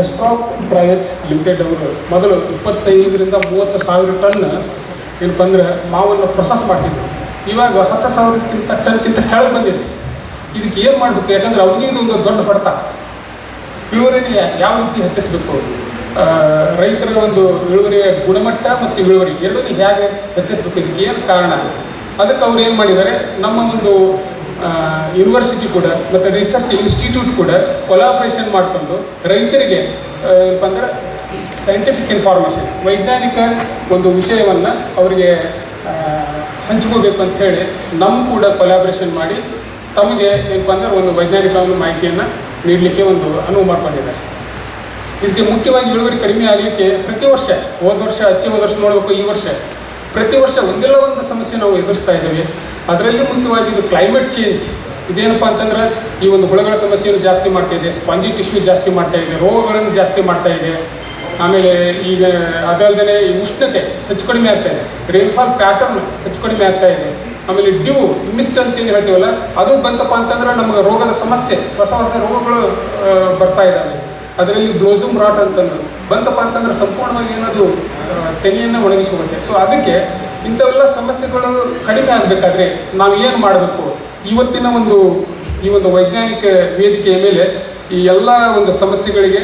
ರೆಸ್ಟ್ರಾಕ್ private limited ಅವರು ಮೊದಲು ಇಪ್ಪತ್ತೈದರಿಂದ ಮೂವತ್ತು ಸಾವಿರ ಟನ್ ಏನಪ್ಪ ಅಂದ್ರೆ ಮಾವನ್ನು ಪ್ರೊಸೆಸ್ ಮಾಡ್ತಿದ್ರು. ಇವಾಗ ಹತ್ತು ಸಾವಿರಕ್ಕಿಂತ ಟನ್ಕ್ಕಿಂತ ಕೆಳಗೆ ಬಂದಿದೆ. ಇದಕ್ಕೆ ಏನು ಮಾಡಬೇಕು? ಯಾಕಂದ್ರೆ ಅವ್ರಿಗೆ ಇದು ಒಂದು ದೊಡ್ಡ ಹೊಡೆತ ಇಳುವರಿನ ಯಾವ ರೀತಿ ಹೆಚ್ಚಿಸಬೇಕು? ರೈತರ ಒಂದು ಇಳುವರಿಯ ಗುಣಮಟ್ಟ ಮತ್ತು ಇಳುವರಿ ಎರಡನ್ನೂ ಹೇಗೆ ಹೆಚ್ಚಿಸಬೇಕು? ಇದಕ್ಕೆ ಏನು ಕಾರಣ? ಅದಕ್ಕೆ ಅವ್ರು ಏನು ಮಾಡಿದ್ದಾರೆ? ನಮ್ಮ ಒಂದು ಯೂನಿವರ್ಸಿಟಿ ಕೂಡ ಮತ್ತು ರಿಸರ್ಚ್ ಇನ್ಸ್ಟಿಟ್ಯೂಟ್ ಕೂಡ ಕೊಲಾಬ್ರೇಷನ್ ಮಾಡಿಕೊಂಡು ರೈತರಿಗೆ ಏನಪ್ಪ ಸೈಂಟಿಫಿಕ್ ಇನ್ಫಾರ್ಮೇಷನ್ ವೈಜ್ಞಾನಿಕ ಒಂದು ವಿಷಯವನ್ನು ಅವರಿಗೆ ಹಂಚ್ಕೋಬೇಕು ಅಂತ ಹೇಳಿ ನಮ್ಮ ಕೂಡ ಕೊಲಾಬ್ರೇಷನ್ ಮಾಡಿ ತಮಗೆ ಏನಪ್ಪ ಅಂದ್ರೆ ಒಂದು ವೈಜ್ಞಾನಿಕ ಒಂದು ಮಾಹಿತಿಯನ್ನು ನೀಡಲಿಕ್ಕೆ ಒಂದು ಅನುವು ಮಾಡ್ಕೊಂಡಿದ್ದಾರೆ. ಇದಕ್ಕೆ ಮುಖ್ಯವಾಗಿ ಇಳುವರಿ ಕಡಿಮೆ ಆಗಲಿಕ್ಕೆ ಪ್ರತಿ ವರ್ಷ, ಹೋದ ವರ್ಷ ಹಚ್ಚಿ ಹೋದ ವರ್ಷ ನೋಡಬೇಕು, ಈ ವರ್ಷ ಪ್ರತಿ ವರ್ಷ ಒಂದೆಲ್ಲ ಒಂದು ಸಮಸ್ಯೆ ನಾವು ಎದುರಿಸ್ತಾ ಇದ್ದೇವೆ. ಅದರಲ್ಲಿ ಮುಖ್ಯವಾಗಿ ಇದು ಕ್ಲೈಮೇಟ್ ಚೇಂಜ್ ಇದೇನಪ್ಪ ಅಂತಂದ್ರೆ ಈ ಒಂದು ಹುಳಗಳ ಸಮಸ್ಯೆಯನ್ನು ಜಾಸ್ತಿ ಮಾಡ್ತಾ ಇದೆ, ಸ್ಪಂಜಿ ಟಿಶ್ಯೂ ಜಾಸ್ತಿ ಮಾಡ್ತಾ ಇದೆ, ರೋಗಗಳನ್ನು ಜಾಸ್ತಿ ಮಾಡ್ತಾ ಇದೆ. ಆಮೇಲೆ ಈಗ ಅದಲ್ಲದೆ ಉಷ್ಣತೆ ಹೆಚ್ಚು ಕಡಿಮೆ ಆಗ್ತಾ ಇದೆ. ರೈನ್ಫಾಲ್ ಪ್ಯಾಟರ್ನ್ ಹೆಚ್ಚು ಕಡಿಮೆ ಆಗ್ತಾ ಇದೆ. ಆಮೇಲೆ ಡ್ಯೂ ಮಿಸ್ಟ್ ಅಂತ ಏನು ಹೇಳ್ತೀವಲ್ಲ, ಅದು ಬಂತಪ್ಪ ಅಂತಂದ್ರೆ ನಮಗೆ ರೋಗದ ಸಮಸ್ಯೆ, ಹೊಸ ಹೊಸ ರೋಗಗಳು ಬರ್ತಾ ಇದ್ದಾವೆ. ಅದರಲ್ಲಿ ಬ್ಲೋಸಮ್ ರಾಟ್ ಅಂತಂದು. ಬಂತಪ್ಪ ಅಂತಂದ್ರೆ ಸಂಪೂರ್ಣವಾಗಿ ಏನದು ತೆನೆಯನ್ನು ಒಣಗಿಸುವಂತೆ. ಸೊ ಅದಕ್ಕೆ ಇಂಥವೆಲ್ಲ ಸಮಸ್ಯೆಗಳು ಕಡಿಮೆ ಆಗಬೇಕಾದ್ರೆ ನಾವು ಏನು ಮಾಡಬೇಕು? ಇವತ್ತಿನ ಒಂದು, ಈ ಒಂದು ವೈಜ್ಞಾನಿಕ ವೇದಿಕೆಯ ಮೇಲೆ ಈ ಎಲ್ಲ ಒಂದು ಸಮಸ್ಯೆಗಳಿಗೆ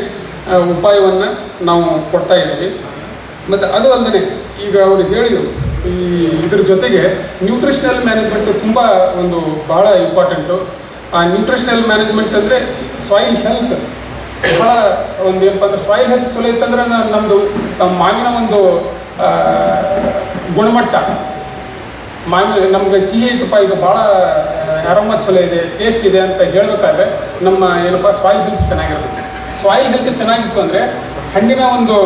ಉಪಾಯವನ್ನು ನಾವು ಕೊಡ್ತಾ ಇದ್ದೀವಿ. ಮತ್ತು ಅದು ಅಲ್ಲದೆ ಈಗ ಅವರು ಹೇಳಿದರು, ಈ ಇದ್ರ ಜೊತೆಗೆ ನ್ಯೂಟ್ರಿಷನಲ್ ಮ್ಯಾನೇಜ್ಮೆಂಟ್ ತುಂಬ ಒಂದು ಬಹಳ ಇಂಪಾರ್ಟೆಂಟು ಆ ನ್ಯೂಟ್ರಿಷನಲ್ ಮ್ಯಾನೇಜ್ಮೆಂಟ್ ಅಂದರೆ ಸಾಯಿಲ್ ಹೆಲ್ತ್ ಬಹಳ ಒಂದು ಏನಪ್ಪ ಅಂದ್ರೆ ಸಾಯಿಲ್ ಹೆಲ್ತ್ ಚಲೋ ಇತ್ತಂದ್ರೆ ನಮ್ಮದು ನಮ್ಮ ಮಾವಿನ ಒಂದು ಗುಣಮಟ್ಟ. ಮಾಮೂಲಿ ನಮ್ಗೆ ಸಿಹಿ ತುಪ್ಪ ಇದು ಭಾಳ ಅರಮ ಚಲೋ ಇದೆ ಟೇಸ್ಟ್ ಇದೆ ಅಂತ ಹೇಳಬೇಕಾದ್ರೆ ನಮ್ಮ, ಏನಪ್ಪ ಸಾಯಿಲ್ ಹೆಲ್ತ್ ಚೆನ್ನಾಗಿರುತ್ತೆ. ಸಾಯಿಲ್ ಹೆಲ್ತ್ ಚೆನ್ನಾಗಿತ್ತು ಅಂದರೆ ಹಣ್ಣಿನ ಒಂದು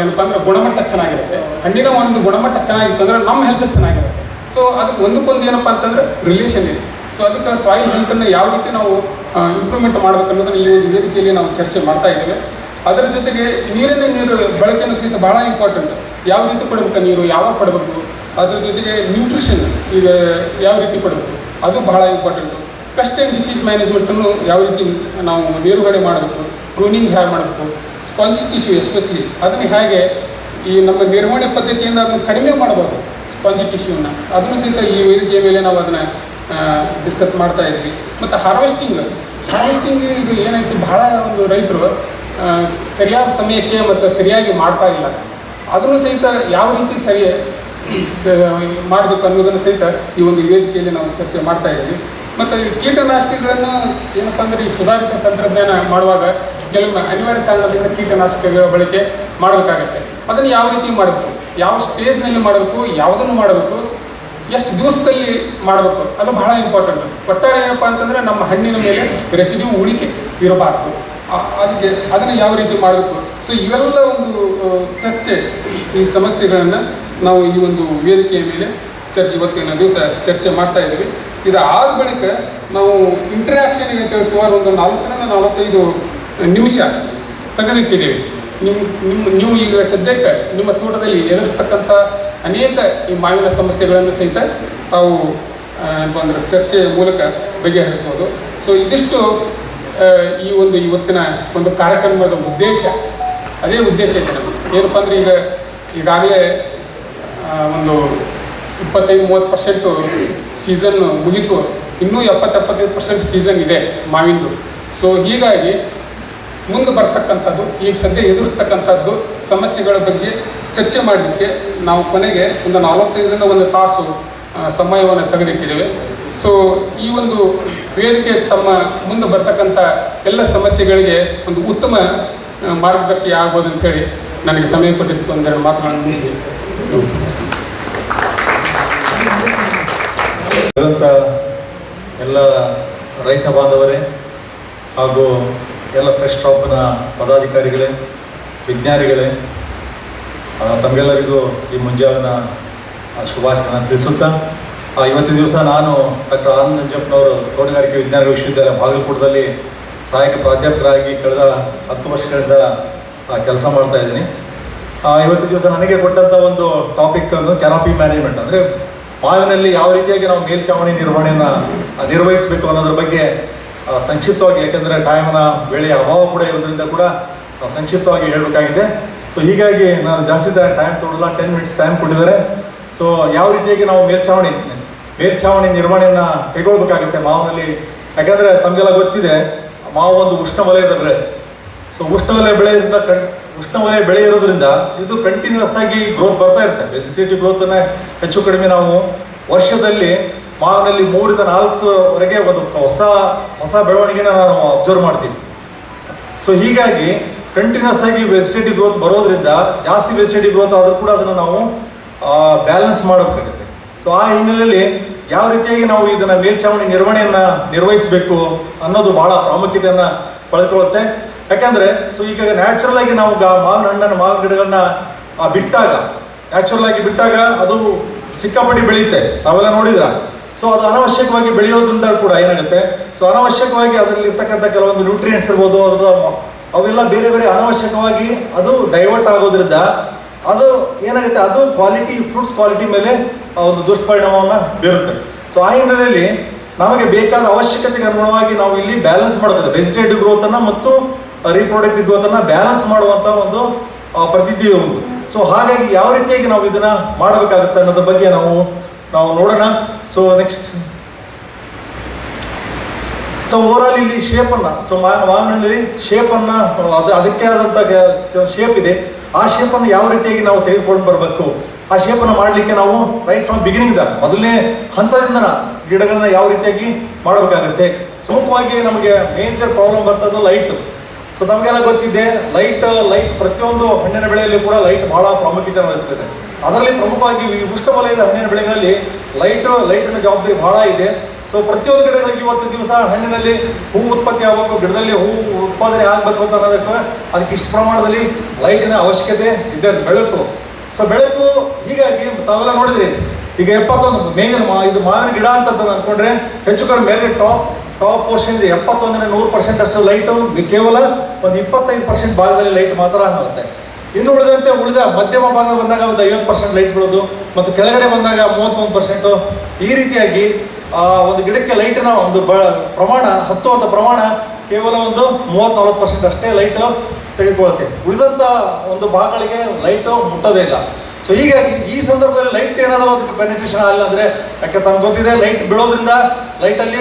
ಏನಪ್ಪ ಅಂದ್ರೆ ಗುಣಮಟ್ಟ ಚೆನ್ನಾಗಿರುತ್ತೆ. ಹಣ್ಣಿನ ಒಂದು ಗುಣಮಟ್ಟ ಚೆನ್ನಾಗಿತ್ತು ಅಂದರೆ ನಮ್ಮ ಹೆಲ್ತ್ ಚೆನ್ನಾಗಿರುತ್ತೆ. ಸೊ ಅದಕ್ಕೆ ಒಂದಕ್ಕೊಂದು ಏನಪ್ಪ ಅಂತಂದ್ರೆ ರಿಲೇಷನ್ ಇದೆ. ಸೊ ಅದಕ್ಕೆ ಸಾಯಿಲ್ ಹೆಲ್ತನ್ನು ಯಾವ ರೀತಿ ನಾವು ಇಂಪ್ರೂವ್ಮೆಂಟ್ ಮಾಡಬೇಕು ಅನ್ನೋದನ್ನು ಈ ಒಂದು ವೇದಿಕೆಯಲ್ಲಿ ನಾವು ಚರ್ಚೆ ಮಾಡ್ತಾ ಇದ್ದೇವೆ. ಅದರ ಜೊತೆಗೆ ನೀರಿನ ನೀರು ಬಳಕೆಯನ್ನು ಸಹಿತ ಬಹಳ ಇಂಪಾರ್ಟೆಂಟ್ ಯಾವ ರೀತಿ ಕೊಡಬೇಕು ನೀರು, ಯಾವಾಗ ಕೊಡಬೇಕು, ಅದ್ರ ಜೊತೆಗೆ ನ್ಯೂಟ್ರಿಷನ್ ಈಗ ಯಾವ ರೀತಿ ಕೊಡಬೇಕು, ಅದು ಬಹಳ ಇಂಪಾರ್ಟೆಂಟು ಪೆಸ್ಟ್ ಆ್ಯಂಡ್ ಡಿಸೀಸ್ ಮ್ಯಾನೇಜ್ಮೆಂಟನ್ನು ಯಾವ ರೀತಿ ನಾವು ನಿರ್ವಹಣೆ ಮಾಡಬೇಕು ಪ್ರೂನಿಂಗ್ ಹೇಗೆ ಮಾಡಬೇಕು ಸ್ಪಾಂಜಿಸ್ ಟಿಶ್ಯೂ ಎಸ್ಪೆಷಲಿ ಅದನ್ನು ಹೇಗೆ ಈ ನಮ್ಮ ನಿರ್ವಹಣೆ ಪದ್ಧತಿಯಿಂದ ಅದನ್ನು ಕಡಿಮೆ ಮಾಡಬಹುದು ಸ್ಪಾಂಜಿ ಟಿಶ್ಯೂನ ಅದನ್ನು ಸಹಿತ ಈ ವೇದಿಕೆಯ ಮೇಲೆ ನಾವು ಅದನ್ನು ಡಿಸ್ಕಸ್ ಮಾಡ್ತಾ ಇದ್ವಿ. ಮತ್ತು ಹಾರ್ವೆಸ್ಟಿಂಗ್ ಹಾರ್ವೆಸ್ಟಿಂಗ್ ಇದು ಏನಾಯಿತು, ಬಹಳ ಒಂದು ರೈತರು ಸರಿಯಾದ ಸಮಯಕ್ಕೆ ಮತ್ತು ಸರಿಯಾಗಿ ಮಾಡ್ತಾ ಇಲ್ಲ. ಅದನ್ನು ಸಹಿತ ಯಾವ ರೀತಿ ಸರಿ ಮಾಡಬೇಕು ಅನ್ನೋದನ್ನು ಸಹಿತ ಈ ಒಂದು ವೇದಿಕೆಯಲ್ಲಿ ನಾವು ಚರ್ಚೆ ಮಾಡ್ತಾ ಇದ್ದೀವಿ. ಮತ್ತು ಕೀಟನಾಶಕಗಳನ್ನು ಏನಪ್ಪ ಅಂದರೆ ಈ ಸುಧಾರಿತ ತಂತ್ರಜ್ಞಾನ ಮಾಡುವಾಗ ಕೆಲವೊಮ್ಮೆ ಅನಿವಾರ್ಯ ಕಾರಣದಿಂದ ಕೀಟನಾಶಕಗಳ ಬಳಕೆ ಮಾಡಬೇಕಾಗತ್ತೆ. ಅದನ್ನು ಯಾವ ರೀತಿ ಮಾಡಬೇಕು? ಯಾವ ಸ್ಟೇಜ್ನಲ್ಲಿ ಮಾಡಬೇಕು? ಯಾವುದನ್ನು ಮಾಡಬೇಕು? ಎಷ್ಟು ದಿವಸದಲ್ಲಿ ಮಾಡಬೇಕು? ಅದು ಬಹಳ ಇಂಪಾರ್ಟೆಂಟ್. ಒಟ್ಟಾರೆ ಏನಪ್ಪ ಅಂತಂದರೆ ನಮ್ಮ ಹಣ್ಣಿನ ಮೇಲೆ ರೆಸಿಡ್ಯೂ ಉಳಿಕೆ ಇರಬಾರ್ದು. ಅದಕ್ಕೆ ಅದನ್ನು ಯಾವ ರೀತಿ ಮಾಡಬೇಕು? ಸೊ ಇವೆಲ್ಲ ಒಂದು ಚರ್ಚೆ. ಈ ಸಮಸ್ಯೆಗಳನ್ನು ನಾವು ಈ ಒಂದು ವೇದಿಕೆಯ ಮೇಲೆ ಚರ್ಚೆ ಇವತ್ತಿನ ದಿವಸ ಚರ್ಚೆ ಮಾಡ್ತಾ ಇದ್ದೀವಿ. ಇದಾದ ಬಳಿಕ ನಾವು ಇಂಟ್ರಾಕ್ಷನ್ಗೆ ತಿಳಿಸುವ ಒಂದು ನಾಲ್ಕರಿಂದ ನಲವತ್ತೈದು ನಿಮಿಷ ತೆಗೆದಿಟ್ಟಿದ್ದೀವಿ. ನಿಮ್ಮ ನಿಮ್ಮ ನೀವು ಈಗ ಸದ್ಯಕ್ಕೆ ನಿಮ್ಮ ತೋಟದಲ್ಲಿ ಎದುರಿಸ್ತಕ್ಕಂಥ ಅನೇಕ ಈ ಮಾವಿನ ಸಮಸ್ಯೆಗಳನ್ನು ಸಹಿತ ತಾವು ಏನಪ್ಪ ಅಂದ್ರೆ ಚರ್ಚೆಯ ಮೂಲಕ ಬಗೆಹರಿಸ್ಬೋದು. ಸೊ ಇದಿಷ್ಟು ಈ ಒಂದು ಇವತ್ತಿನ ಒಂದು ಕಾರ್ಯಕ್ರಮದ ಉದ್ದೇಶ, ಅದೇ ಉದ್ದೇಶ ಇದೆ ನಮಗೆ ಏನಪ್ಪ ಅಂದರೆ ಈಗ ಈಗಾಗಲೇ ಒಂದು ಇಪ್ಪತ್ತೈದು, ಮೂವತ್ತು ಪರ್ಸೆಂಟು ಸೀಸನ್ ಮುಗೀತು. ಇನ್ನೂ ಎಪ್ಪತ್ತು, ಎಪ್ಪತ್ತೈದು ಪರ್ಸೆಂಟ್ ಸೀಸನ್ ಇದೆ ಮಾವಿಂದು. ಸೊ ಹೀಗಾಗಿ ಮುಂದೆ ಬರ್ತಕ್ಕಂಥದ್ದು, ಈಗ ಸದ್ಯ ಎದುರಿಸ್ತಕ್ಕಂಥದ್ದು ಸಮಸ್ಯೆಗಳ ಬಗ್ಗೆ ಚರ್ಚೆ ಮಾಡಲಿಕ್ಕೆ ನಾವು ಕೊನೆಗೆ ಒಂದು ನಾಲ್ವತ್ತೈದರಿಂದ ಒಂದು ತಾಸು ಸಮಯವನ್ನು ತೆಗೆದಿಟ್ಟಿದ್ದೇವೆ. ಸೊ ಈ ಒಂದು ವೇದಿಕೆ ತಮ್ಮ ಮುಂದೆ ಬರ್ತಕ್ಕಂಥ ಎಲ್ಲ ಸಮಸ್ಯೆಗಳಿಗೆ ಒಂದು ಉತ್ತಮ ಮಾರ್ಗದರ್ಶಿ ಆಗ್ಬೋದು ಅಂಥೇಳಿ ನನಗೆ ಸಮಯ ಕೊಟ್ಟಿದ್ದಕ್ಕೆ ಒಂದೆರಡು ಮಾತುಗಳನ್ನು ಮುಗಿಸಿ ಎಲ್ಲ ರೈತ ಬಾಂಧವರೇ ಹಾಗೂ ಎಲ್ಲ ಫ್ರೆಶ್ ಸ್ಟಾಪ್ನ ಪದಾಧಿಕಾರಿಗಳೇ, ವಿಜ್ಞಾನಿಗಳೇ ತಮಗೆಲ್ಲರಿಗೂ ಈ ಮುಂಜಾವಿನ ಶುಭಾಶಯನ ತಿಳಿಸುತ್ತಾ ಇವತ್ತಿನ ದಿವಸ ನಾನು ಡಾಕ್ಟರ್ ಆನಂದ್ ನಂಜಪ್ಪನವರು ತೋಟಗಾರಿಕೆ ವಿಜ್ಞಾನ ವಿಶ್ವವಿದ್ಯಾಲಯ ಬಾಗಲಕೋಟದಲ್ಲಿ ಸಹಾಯಕ ಪ್ರಾಧ್ಯಾಪಕರಾಗಿ ಕಳೆದ ಹತ್ತು ವರ್ಷಗಳಿಂದ ಕೆಲಸ ಮಾಡ್ತಾ ಇದ್ದೀನಿ. ಇವತ್ತಿನ ದಿವಸ ನನಗೆ ಕೊಟ್ಟಂಥ ಒಂದು ಟಾಪಿಕ್ ಅಂದ್ರೆ ಕೆನಾಪಿ ಮ್ಯಾನೇಜ್ಮೆಂಟ್ ಅಂದರೆ ಮಾವಿನಲ್ಲಿ ಯಾವ ರೀತಿಯಾಗಿ ನಾವು ಮೇಲ್ಚಾವಣಿ ನಿರ್ವಹಣೆಯನ್ನು ನಿರ್ವಹಿಸಬೇಕು ಅನ್ನೋದ್ರ ಬಗ್ಗೆ ಸಂಕ್ಷಿಪ್ತವಾಗಿ, ಯಾಕೆಂದರೆ ಟೈಮ್ನ ವೇಳೆಯ ಅಭಾವ ಕೂಡ ಇರೋದ್ರಿಂದ ಕೂಡ ಸಂಕ್ಷಿಪ್ತವಾಗಿ ಹೇಳಬೇಕಾಗಿದೆ. ಸೊ ಹೀಗಾಗಿ ನಾನು ಜಾಸ್ತಿ ಟೈಮ್ ತೊಗೊಳಲ್ಲ ಟೆನ್ ಮಿನಿಟ್ಸ್ ಟೈಮ್ ಕೊಟ್ಟಿದ್ದಾರೆ. ಸೊ ಯಾವ ರೀತಿಯಾಗಿ ನಾವು ಮೇಲ್ಛಾವಣಿ ಮೇಲ್ಛಾವಣಿ ನಿರ್ವಹಣೆಯನ್ನು ಕೈಗೊಳ್ಬೇಕಾಗುತ್ತೆ ಮಾವನಲ್ಲಿ. ಯಾಕಂದರೆ ತಮಗೆಲ್ಲ ಗೊತ್ತಿದೆ, ಮಾವು ಒಂದು ಉಷ್ಣವಲಯದ ಬೆಳೆ. ಸೊ ಉಷ್ಣವಲಯ ಬೆಳೆಯಿಂದ ಕಣ್, ಉಷ್ಣವಲಯ ಬೆಳೆ ಇರೋದ್ರಿಂದ ಇದು ಕಂಟಿನ್ಯೂಸ್ ಆಗಿ ಗ್ರೋತ್ ಬರ್ತಾ ಇರುತ್ತೆ. ವೆಜಿಟೇಟಿವ್ ಗ್ರೋತನ್ನು ಹೆಚ್ಚು ಕಡಿಮೆ ನಾವು ವರ್ಷದಲ್ಲಿ ಮಾವಿನಲ್ಲಿ ಮೂರಿಂದ ನಾಲ್ಕುವರೆಗೆ ಒಂದು ಹೊಸ ಹೊಸ ಬೆಳವಣಿಗೆನ ನಾವು ಅಬ್ಸರ್ವ್ ಮಾಡ್ತೀವಿ. ಸೊ ಹೀಗಾಗಿ ಕಂಟಿನ್ಯೂಸ್ ಆಗಿ ವೆಜಿಟೇಟಿವ್ ಗ್ರೋತ್ ಬರೋದ್ರಿಂದ ಜಾಸ್ತಿ ವೆಜಿಟೇಟಿವ್ ಗ್ರೋತ್ ಆದರೂ ಕೂಡ ಅದನ್ನು ನಾವು ಬ್ಯಾಲೆನ್ಸ್ ಮಾಡಬೇಕಾಗುತ್ತೆ. ಸೊ ಆ ಹಿನ್ನೆಲೆಯಲ್ಲಿ ಯಾವ ರೀತಿಯಾಗಿ ನಾವು ಇದನ್ನು ಮೇಲ್ಛಾವಣಿ ನಿರ್ವಹಣೆಯನ್ನು ನಿರ್ವಹಿಸಬೇಕು ಅನ್ನೋದು ಬಹಳ ಪ್ರಾಮುಖ್ಯತೆಯನ್ನು ಪಡೆದುಕೊಳ್ಳುತ್ತೆ. ಯಾಕಂದರೆ ಸೊ ಈಗ ನ್ಯಾಚುರಲ್ ಆಗಿ ನಾವು ಮಾವಿನ ಹಣ್ಣನ್ನು, ಮಾವಿನ ಗಿಡಗಳನ್ನ ಬಿಟ್ಟಾಗ ನ್ಯಾಚುರಲ್ ಆಗಿ ಬಿಟ್ಟಾಗ ಅದು ಸಿಕ್ಕಾಪಟ್ಟಿ ಬೆಳೆಯುತ್ತೆ. ತಾವೆಲ್ಲ ನೋಡಿದ್ರ? ಸೊ ಅದು ಅನವಶ್ಯಕವಾಗಿ ಬೆಳೆಯೋದ್ರಿಂದ ಕೂಡ ಏನಾಗುತ್ತೆ? ಸೊ ಅನವಶ್ಯಕವಾಗಿ ಅದರಲ್ಲಿ ಇರ್ತಕ್ಕಂಥ ಕೆಲವೊಂದು ನ್ಯೂಟ್ರಿಯೆಂಟ್ಸ್ ಇರ್ಬೋದು ಅವೆಲ್ಲ ಬೇರೆ ಬೇರೆ ಅನವಶ್ಯಕವಾಗಿ ಅದು ಡೈವರ್ಟ್ ಆಗೋದ್ರಿಂದ ಅದು ಏನಾಗುತ್ತೆ? ಅದು ಕ್ವಾಲಿಟಿ ಫ್ರೂಟ್ಸ್ ಕ್ವಾಲಿಟಿ ಮೇಲೆ ಒಂದು ದುಷ್ಪರಿಣಾಮವನ್ನು ಬೀರುತ್ತೆ. ಸೊ ಆ ಹಿನ್ನೆಲೆಯಲ್ಲಿ ನಮಗೆ ಬೇಕಾದ ಅವಶ್ಯಕತೆಗೆ ಅನುಗುಣವಾಗಿ ನಾವು ಇಲ್ಲಿ ಬ್ಯಾಲೆನ್ಸ್ ಮಾಡಬೇಕು ವೆಜಿಟೇಟಿವ್ ಗ್ರೋತನ್ನು ಮತ್ತು ರೀಪ್ರೊಡಕ್ಟಿವ್ ಗ್ರೋತನ್ನು ಬ್ಯಾಲೆನ್ಸ್ ಮಾಡುವಂಥ ಒಂದು ಪ್ರತಿಥಿ ಒಂದು. ಸೊ ಹಾಗಾಗಿ ಯಾವ ರೀತಿಯಾಗಿ ನಾವು ಇದನ್ನ ಮಾಡಬೇಕಾಗುತ್ತೆ ಅನ್ನೋದ್ರ ಬಗ್ಗೆ ನಾವು ನಾವು ನೋಡೋಣ. ಸೊ ನೆಕ್ಸ್ಟ್ ಸೊ ಓವರಾಲ್ ಇಲ್ಲಿ ಶೇಪನ್ನು ಸೊ ಮಾವಿನಲ್ಲಿ ಶೇಪನ್ನು ಅದು ಅದಕ್ಕೆ ಆದಂಥ ಶೇಪ್ ಇದೆ. ಆ ಶೇಪನ್ನು ಯಾವ ರೀತಿಯಾಗಿ ನಾವು ತೆಗೆದುಕೊಂಡು ಬರಬೇಕು? ಆ ಶೇಪನ್ನು ಮಾಡಲಿಕ್ಕೆ ನಾವು ರೈಟ್ ಫ್ರಮ್ ಬಿಗಿನಿಂಗ್ ಮೊದಲನೇ ಹಂತದಿಂದ ಗಿಡಗಳನ್ನ ಯಾವ ರೀತಿಯಾಗಿ ಮಾಡಬೇಕಾಗುತ್ತೆ? ಸುಮುಖವಾಗಿ ನಮಗೆ ಮೇಜರ್ ಪ್ರಾಬ್ಲಮ್ ಬರ್ತದ ಲೈಟ್ ಸೊ ನಮಗೆಲ್ಲ ಗೊತ್ತಿದೆ ಲೈಟ್ ಲೈಟ್ ಪ್ರತಿಯೊಂದು ಹಣ್ಣಿನ ಬೆಳೆಯಲ್ಲಿ ಕೂಡ ಲೈಟ್ ಬಹಳ ಪ್ರಾಮುಖ್ಯತೆ ವಹಿಸ್ತದೆ. ಅದರಲ್ಲಿ ಪ್ರಮುಖವಾಗಿ ಈ ಉಷ್ಣವಲಯದ ಹಣ್ಣಿನ ಬೆಳೆಗಳಲ್ಲಿ ಲೈಟ್ ಲೈಟಿನ ಜವಾಬ್ದಾರಿ ಬಹಳ ಇದೆ. ಸೊ ಪ್ರತಿಯೊಂದು ಗಿಡಗಳಿಗೆ ಇವತ್ತು ದಿವಸ ಹಣ್ಣಿನಲ್ಲಿ ಹೂ ಉತ್ಪತ್ತಿ ಆಗಬೇಕು, ಗಿಡದಲ್ಲಿ ಹೂ ಉತ್ಪಾದನೆ ಆಗಬೇಕು ಅಂತ ಅನ್ನೋದಕ್ಕೆ ಅದಕ್ಕೆ ಇಷ್ಟು ಪ್ರಮಾಣದಲ್ಲಿ ಲೈಟಿನ ಅವಶ್ಯಕತೆ ಇದೆ ಬೆಳಕು. ಸೊ ಬೆಳಕು ಹೀಗಾಗಿ ತಾವೆಲ್ಲ ನೋಡಿದ್ರಿ, ಈಗ ಎಪ್ಪತ್ತೊಂದು ಮೇಲಿನ ಮಾ, ಇದು ಮಾವಿನ ಗಿಡ ಅಂತ ಅಂದ್ಕೊಂಡ್ರೆ ಹೆಚ್ಚು ಕಡಿಮೆ ಮೇಲೆ ಟಾಪ್ ಟಾಪ್ ಪೋರ್ಷನ್ ಇದೆ. ಎಪ್ಪತ್ತೊಂದನೇ ನೂರು ಪರ್ಸೆಂಟ್ ಅಷ್ಟು ಲೈಟು ಕೇವಲ ಒಂದು ಇಪ್ಪತ್ತೈದು ಪರ್ಸೆಂಟ್ ಭಾಗದಲ್ಲಿ ಲೈಟ್ ಮಾತ್ರ ಆಗುತ್ತೆ. ಇನ್ನು ಉಳಿದಂತೆ ಉಳಿದ ಮಧ್ಯಮ ಭಾಗ ಬಂದಾಗ ಒಂದು ಐವತ್ತು ಪರ್ಸೆಂಟ್ ಲೈಟ್ ಬಿಡೋದು ಮತ್ತು ಕೆಳಗಡೆ ಬಂದಾಗ ಮೂವತ್ತೊಂದು ಪರ್ಸೆಂಟು ಈ ರೀತಿಯಾಗಿ ಒಂದು ಗಿಡಕ್ಕೆ ಲೈಟಿನ ಒಂದು ಬ, ಪ್ರಮಾಣ ಹತ್ತುವಂಥ ಪ್ರಮಾಣ ಕೇವಲ ಒಂದು ಮೂವತ್ತು ನಲ್ವತ್ತು ಪರ್ಸೆಂಟ್ ಅಷ್ಟೇ ಲೈಟು ತೆಗೆದುಕೊಳ್ಳುತ್ತೆ. ಉಳಿದಂಥ ಒಂದು ಭಾಗಗಳಿಗೆ ಲೈಟು ಮುಟ್ಟೋದೇ ಇಲ್ಲ. ಸೊ ಹೀಗಾಗಿ ಈ ಸಂದರ್ಭದಲ್ಲಿ ಲೈಟ್ ಏನಾದರೂ ಅದಕ್ಕೆ ಪೆನಿಟ್ರೇಷನ್ ಆಗಿಲ್ಲ ಅಂದರೆ ಯಾಕೆ ತಮ್ಗೆ ಗೊತ್ತಿದೆ ಲೈಟ್ ಬೀಳೋದ್ರಿಂದ ಲೈಟಲ್ಲಿ